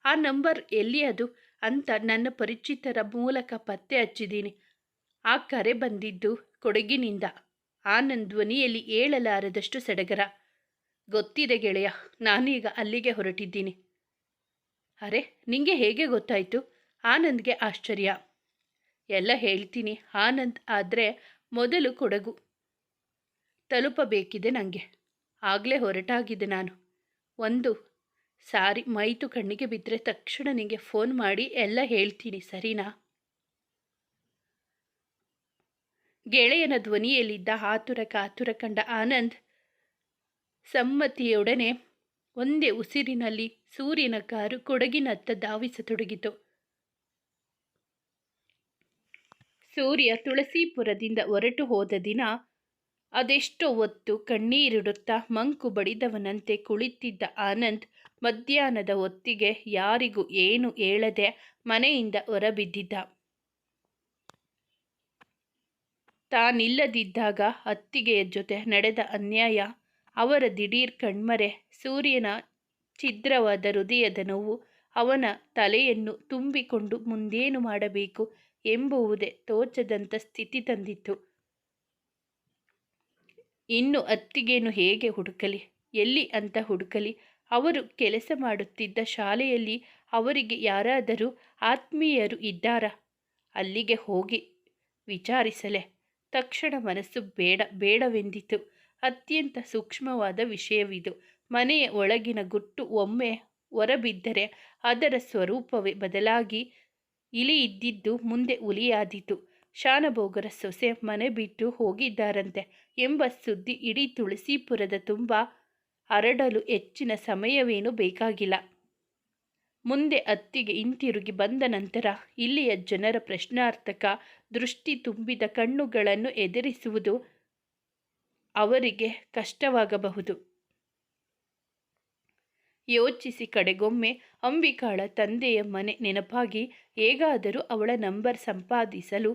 ಆ ನಂಬರ್ ಎಲ್ಲಿ ಅದು? ಅಂತ ನನ್ನ ಪರಿಚಿತರ ಮೂಲಕ ಪತ್ತೆ ಹಚ್ಚಿದ್ದೀನಿ. ಆ ಕರೆ ಬಂದಿದ್ದು ಕೊಡಗಿನಿಂದ. ಆನಂದ್ ಧ್ವನಿಯಲ್ಲಿ ಏಳಲಾರದಷ್ಟು ಸಡಗರ. ಗೊತ್ತಿದೆ ಗೆಳೆಯ, ನಾನೀಗ ಅಲ್ಲಿಗೆ ಹೊರಟಿದ್ದೀನಿ. ಅರೆ, ನಿಂಗೆ ಹೇಗೆ ಗೊತ್ತಾಯಿತು? ಆನಂದ್ಗೆ ಆಶ್ಚರ್ಯ. ಎಲ್ಲ ಹೇಳ್ತೀನಿ, ಆನಂದ್ ಆದರೆ ಮೊದಲು ಕೊಡಗು. ತಲುಪಬೇಕಿದೆ ನನಗೆ ಆಗಲೇ ಹೊರಟಾಗಿದೆ ನಾನು. ಒಂದು, ಸಾರಿ ಮೈತು ಕಣ್ಣಿಗೆ ಬಿದ್ದರೆ ತಕ್ಷಣ ನಿಮಗೆ ಫೋನ್ ಮಾಡಿ ಎಲ್ಲ ಹೇಳ್ತೀನಿ, ಸರಿನಾ? ಗೆಳೆಯನ ಧ್ವನಿಯಲ್ಲಿದ್ದ ಆತುರ ಕಾತುರ ಕಂಡ ಆನಂದ್ ಸಮ್ಮತಿಯೊಡನೆ ಒಂದೇ ಉಸಿರಿನಲ್ಲಿ ಸೂರ್ಯನ ಕಾರು ಕೊಡಗಿನತ್ತ ಧಾವಿಸತೊಡಗಿತು. ಸೂರ್ಯ ತುಳಸೀಪುರದಿಂದ ಹೊರಟು ಹೋದ ದಿನ ಅದೆಷ್ಟೋ ಹೊತ್ತು ಕಣ್ಣೀರಿಡುತ್ತಾ ಮಂಕು ಬಡಿದವನಂತೆ ಕುಳಿತಿದ್ದ ಆನಂದ್ ಮಧ್ಯಾಹ್ನದ ಹೊತ್ತಿಗೆ ಯಾರಿಗೂ ಏನು ಹೇಳದೆ ಮನೆಯಿಂದ ಹೊರಬಿದ್ದಿದ್ದ. ತಾನಿಲ್ಲದಿದ್ದಾಗ ಅತ್ತಿಗೆಯ ಜೊತೆ ನಡೆದ ಅನ್ಯಾಯ ಅವರ ದಿಢೀರ್ ಕಣ್ಮರೆ, ಸೂರ್ಯನ ಛಿದ್ರವಾದ ಹೃದಯದ ನೋವು ಅವನ ತಲೆಯನ್ನು ತುಂಬಿಕೊಂಡು ಮುಂದೇನು ಮಾಡಬೇಕು ಎಂಬುವುದೇ ತೋಚದಂಥ ಸ್ಥಿತಿ ತಂದಿತ್ತು. ಇನ್ನು ಅತ್ತಿಗೇನು ಹೇಗೆ ಹುಡುಕಲಿ, ಎಲ್ಲಿ ಅಂತ ಹುಡುಕಲಿ, ಅವರು ಕೆಲಸ ಮಾಡುತ್ತಿದ್ದ ಶಾಲೆಯಲ್ಲಿ ಅವರಿಗೆ ಯಾರಾದರೂ ಆತ್ಮೀಯರು ಇದ್ದಾರಾ? ಅಲ್ಲಿಗೆ ಹೋಗಿ ವಿಚಾರಿಸಲೆ. ತಕ್ಷಣ ಮನಸ್ಸು ಬೇಡ, ಬೇಡವೆಂದಿತು. ಅತ್ಯಂತ ಸೂಕ್ಷ್ಮವಾದ ವಿಷಯವಿದು. ಮನೆಯ ಒಳಗಿನ ಗುಟ್ಟು ಒಮ್ಮೆ ಹೊರಬಿದ್ದರೆ ಅದರ ಸ್ವರೂಪವೇ ಬದಲಾಗಿ ಇಲಿ ಇದ್ದಿದ್ದು ಮುಂದೆ ಹುಲಿಯಾದೀತು. ಶಾನಭೋಗರ ಸೊಸೆ ಮನೆ ಬಿಟ್ಟು ಹೋಗಿದ್ದಾರಂತೆ ಎಂಬ ಸುದ್ದಿ ಇಡೀ ತುಳಸಿಪುರದ ತುಂಬ ಹರಡಲು ಹೆಚ್ಚಿನ ಸಮಯವೇನೂ ಬೇಕಾಗಿಲ್ಲ. ಮುಂದೆ ಅತ್ತಿಗೆ ಹಿಂತಿರುಗಿ ಬಂದ ನಂತರ ಇಲ್ಲಿಯ ಜನರ ಪ್ರಶ್ನಾರ್ಥಕ ದೃಷ್ಟಿ ತುಂಬಿದ ಕಣ್ಣುಗಳನ್ನು ಎದುರಿಸುವುದು ಅವರಿಗೆ ಕಷ್ಟವಾಗಬಹುದು. ಯೋಚಿಸಿ ಕಡೆಗೊಮ್ಮೆ ಅಂಬಿಕಾಳ ತಂದೆಯ ಮನೆ ನೆನಪಾಗಿ ಹೇಗಾದರೂ ಅವಳ ನಂಬರ್ ಸಂಪಾದಿಸಲು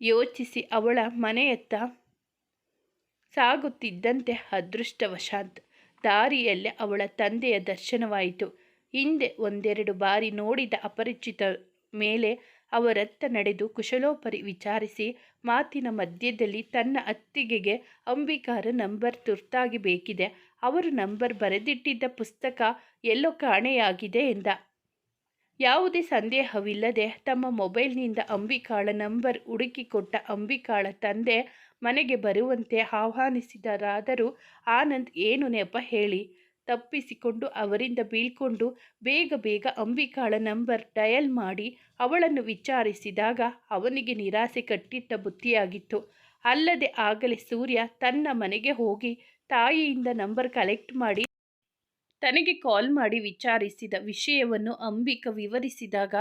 ಯೋಚಿಸಿ ಅವಳ ಮನೆಯತ್ತ ಸಾಗುತ್ತಿದ್ದಂತೆ ಅದೃಷ್ಟವಶಾತ್ ದಾರಿಯಲ್ಲೇ ಅವಳ ತಂದೆಯ ದರ್ಶನವಾಯಿತು. ಹಿಂದೆ ಒಂದೆರಡು ಬಾರಿ ನೋಡಿದ ಅಪರಿಚಿತ ಮೇಲೆ ಅವರತ್ತ ನಡೆದು ಕುಶಲೋಪರಿ ವಿಚಾರಿಸಿ ಮಾತಿನ ಮಧ್ಯದಲ್ಲಿ ತನ್ನ ಅತ್ತಿಗೆಗೆ ಅಂಬಿಕಾರ ನಂಬರ್ ತುರ್ತಾಗಿ ಬೇಕಿದೆ. ಅವರು ನಂಬರ್ ಬರೆದಿಟ್ಟಿದ್ದ ಪುಸ್ತಕ ಎಲ್ಲೋ ಕಾಣೆಯಾಗಿದೆ ಎಂದ. ಯಾವುದೇ ಸಂದೇಹವಿಲ್ಲದೆ ತಮ್ಮ ಮೊಬೈಲ್ನಿಂದ ಅಂಬಿಕಾಳ ನಂಬರ್ ಹುಡುಕಿಕೊಟ್ಟ ಅಂಬಿಕಾಳ ತಂದೆ ಮನೆಗೆ ಬರುವಂತೆ ಆಹ್ವಾನಿಸಿದರಾದರೂ, ಆನಂದ್, ಏನು ನೆಪ ಹೇಳಿ? ತಪ್ಪಿಸಿಕೊಂಡು ಅವರಿಂದ ಬೀಳ್ಕೊಂಡು ಬೇಗ ಬೇಗ ಅಂಬಿಕಾಳ ನಂಬರ್ ಡಯಲ್ ಮಾಡಿ ಅವಳನ್ನು ವಿಚಾರಿಸಿದಾಗ ಅವನಿಗೆ ನಿರಾಸೆ ಕಟ್ಟಿಟ್ಟ ಬುತ್ತಿಯಾಗಿತ್ತು ಅಲ್ಲದೆ ಆಗಲೇ ಸೂರ್ಯ ತನ್ನ ಮನೆಗೆ ಹೋಗಿ ತಾಯಿಯಿಂದ ನಂಬರ್ ಕಲೆಕ್ಟ್ ಮಾಡಿ ತನಗೆ ಕಾಲ್ ಮಾಡಿ ವಿಚಾರಿಸಿದ ವಿಷಯವನ್ನು ಅಂಬಿಕ ವಿವರಿಸಿದಾಗ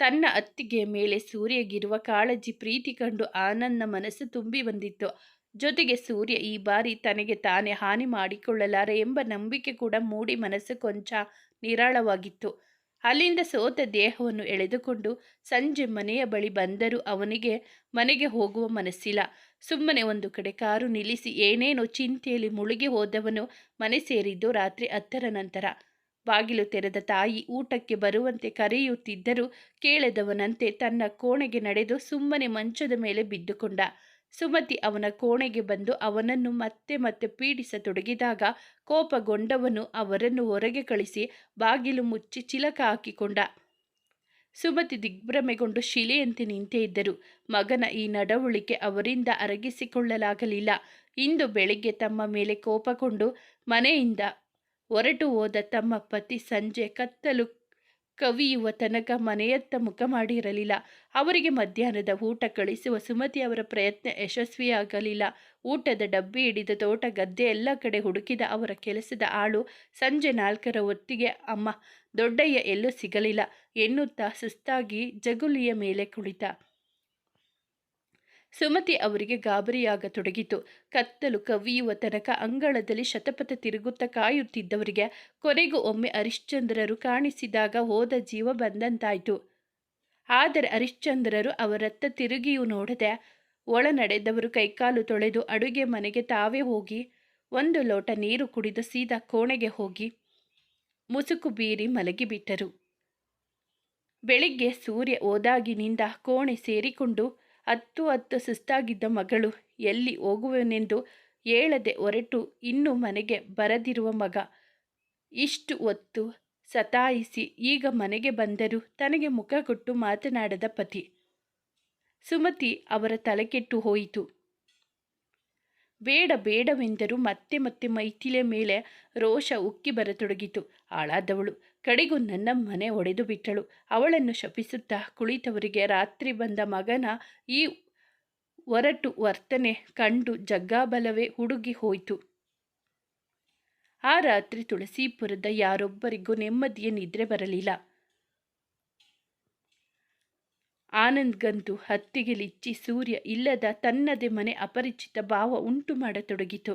ತನ್ನ ಅತ್ತಿಗೆಯ ಮೇಲೆ ಸೂರ್ಯಗಿರುವ ಕಾಳಜಿ ಪ್ರೀತಿ ಕಂಡು ಆನಂದ್ನ ಮನಸ್ಸು ತುಂಬಿ ಬಂದಿತ್ತು. ಜೊತೆಗೆ ಸೂರ್ಯ ಈ ಬಾರಿ ತನಗೆ ತಾನೇ ಹಾನಿ ಮಾಡಿಕೊಳ್ಳಲಾರೆ ಎಂಬ ನಂಬಿಕೆ ಕೂಡ ಮೂಡಿ ಮನಸ್ಸು ಕೊಂಚ ನಿರಾಳವಾಗಿತ್ತು. ಅಲ್ಲಿಂದ ಸೋತ ದೇಹವನ್ನು ಎಳೆದುಕೊಂಡು ಸಂಜೆ ಮನೆಯ ಬಳಿ ಬಂದರೂ ಅವನಿಗೆ ಮನೆಗೆ ಹೋಗುವ ಮನಸ್ಸಿಲ್ಲ. ಸುಮ್ಮನೆ ಒಂದು ಕಡೆ ಕಾರು ನಿಲ್ಲಿಸಿ ಏನೇನೋ ಚಿಂತೆಯಲ್ಲಿ ಮುಳುಗಿ ಹೋದವನು ಮನೆ ಸೇರಿದ್ದು ರಾತ್ರಿ ಹತ್ತರ ನಂತರ. ಬಾಗಿಲು ತೆರೆದ ತಾಯಿ ಊಟಕ್ಕೆ ಬರುವಂತೆ ಕರೆಯುತ್ತಿದ್ದರೂ ಕೇಳದವನಂತೆ ತನ್ನ ಕೋಣೆಗೆ ನಡೆದು ಸುಮ್ಮನೆ ಮಂಚದ ಮೇಲೆ ಬಿದ್ದುಕೊಂಡ. ಸುಮತಿ ಅವನ ಕೋಣೆಗೆ ಬಂದು ಅವನನ್ನು ಮತ್ತೆ ಮತ್ತೆ ಪೀಡಿಸತೊಡಗಿದಾಗ ಕೋಪಗೊಂಡವನು ಅವರನ್ನು ಹೊರಗೆ ಕಳಿಸಿ ಬಾಗಿಲು ಮುಚ್ಚಿ ಚಿಲಕ ಹಾಕಿಕೊಂಡ. ಸುಮತಿ ದಿಗ್ಭ್ರಮೆಗೊಂಡು ಶಿಲೆಯಂತೆ ನಿಂತೇ ಇದ್ದರು. ಮಗನ ಈ ನಡವಳಿಕೆ ಅವರಿಂದ ಅರಗಿಸಿಕೊಳ್ಳಲಾಗಲಿಲ್ಲ. ಇಂದು ಬೆಳಿಗ್ಗೆ ತಮ್ಮ ಮೇಲೆ ಕೋಪಗೊಂಡು ಮನೆಯಿಂದ ಹೊರಟು ಹೋದ ತಮ್ಮ ಪತಿ ಸಂಜೆ ಕತ್ತಲು ಕವಿಯುವ ತನಕ ಮನೆಯತ್ತ ಮುಖ ಮಾಡಿರಲಿಲ್ಲ. ಅವರಿಗೆ ಮಧ್ಯಾಹ್ನದ ಊಟ ಕಳಿಸುವ ಸುಮತಿ ಅವರ ಪ್ರಯತ್ನ ಯಶಸ್ವಿಯಾಗಲಿಲ್ಲ. ಊಟದ ಡಬ್ಬಿ ಹಿಡಿದ ತೋಟ, ಗದ್ದೆ ಎಲ್ಲ ಕಡೆ ಹುಡುಕಿದ ಅವರ ಕೆಲಸದ ಆಳು ಸಂಜೆ ನಾಲ್ಕರ ಹೊತ್ತಿಗೆ, ಅಮ್ಮ, ದೊಡ್ಡಯ್ಯ ಎಲ್ಲೂ ಸಿಗಲಿಲ್ಲ. ಎನ್ನುತ್ತಾ ಸುಸ್ತಾಗಿ ಜಗುಲಿಯ ಮೇಲೆ ಕುಳಿತ. ಸುಮತಿ ಅವರಿಗೆ ಗಾಬರಿಯಾಗತೊಡಗಿತು ಕತ್ತಲು ಕವಿಯುವ ತನಕ ಅಂಗಳದಲ್ಲಿ ಶತಪಥ ತಿರುಗುತ್ತಾ ಕಾಯುತ್ತಿದ್ದವರಿಗೆ ಕೊನೆಗೂ ಒಮ್ಮೆ ಹರಿಶ್ಚಂದ್ರರು ಕಾಣಿಸಿದಾಗ ಹೋದ ಜೀವ ಬಂದಂತಾಯಿತು. ಆದರೆ ಹರಿಶ್ಚಂದ್ರರು ಅವರತ್ತ ತಿರುಗಿಯೂ ನೋಡದೆ ಒಳ ನಡೆದವರು ಕೈಕಾಲು ತೊಳೆದು ಅಡುಗೆ ಮನೆಗೆ ತಾವೇ ಹೋಗಿ, ಒಂದು ಲೋಟ ನೀರು ಕುಡಿದು ಸೀದಾ ಕೋಣೆಗೆ ಹೋಗಿ ಮುಸುಕು ಬೀರಿ ಮಲಗಿಬಿಟ್ಟರು. ಬೆಳಿಗ್ಗೆ ಸೂರ್ಯ ಓದಾಗಿನಿಂದ ಕೋಣೆ ಸೇರಿಕೊಂಡು ಹತ್ತು ಹತ್ತು ಸುಸ್ತಾಗಿದ್ದ ಮಗಳು ಎಲ್ಲಿ ಹೋಗುವನೆಂದು ಹೇಳದೆ ಹೊರಟು ಇನ್ನು ಮನೆಗೆ ಬರದಿರುವ ಮಗ. ಇಷ್ಟು ಹೊತ್ತು ಸತಾಯಿಸಿ ಈಗ ಮನೆಗೆ ಬಂದರೂ ತನಗೆ ಮುಖ ಕೊಟ್ಟು ಮಾತನಾಡದ ಪತಿ. ಸುಮತಿ ಅವರ ತಲೆಕೆಟ್ಟು ಹೋಯಿತು. ಬೇಡ ಬೇಡವೆಂದರೂ ಮತ್ತೆ ಮತ್ತೆ ಮೈಥಿಲೆ ಮೇಲೆ ರೋಷ ಉಕ್ಕಿ ಬರತೊಡಗಿತು. ಹಾಳಾದವಳು. ಕಡೆಗೂ ನನ್ನ ಮನೆ ಒಡೆದು ಬಿಟ್ಟಳು. ಅವಳನ್ನು ಶಪಿಸುತ್ತಾ ಕುಳಿತವರಿಗೆ ರಾತ್ರಿ ಬಂದ ಮಗನ ಈ ಒರಟು ವರ್ತನೆ ಕಂಡು ಜಗ್ಗಾಬಲವೇ ಹುಡುಗಿ ಹೋಯಿತು. ಆ ರಾತ್ರಿ ತುಳಸೀಪುರದ ಯಾರೊಬ್ಬರಿಗೂ ನೆಮ್ಮದಿಯ ನಿದ್ರೆ ಬರಲಿಲ್ಲ. ಆನಂದ್ಗಂತೂ ಹತ್ತಿಗೆ ಲಿಚ್ಚಿ ಸೂರ್ಯ ಇಲ್ಲದ ತನ್ನದೇ ಮನೆ ಅಪರಿಚಿತ ಭಾವ ಉಂಟು ಮಾಡತೊಡಗಿತು.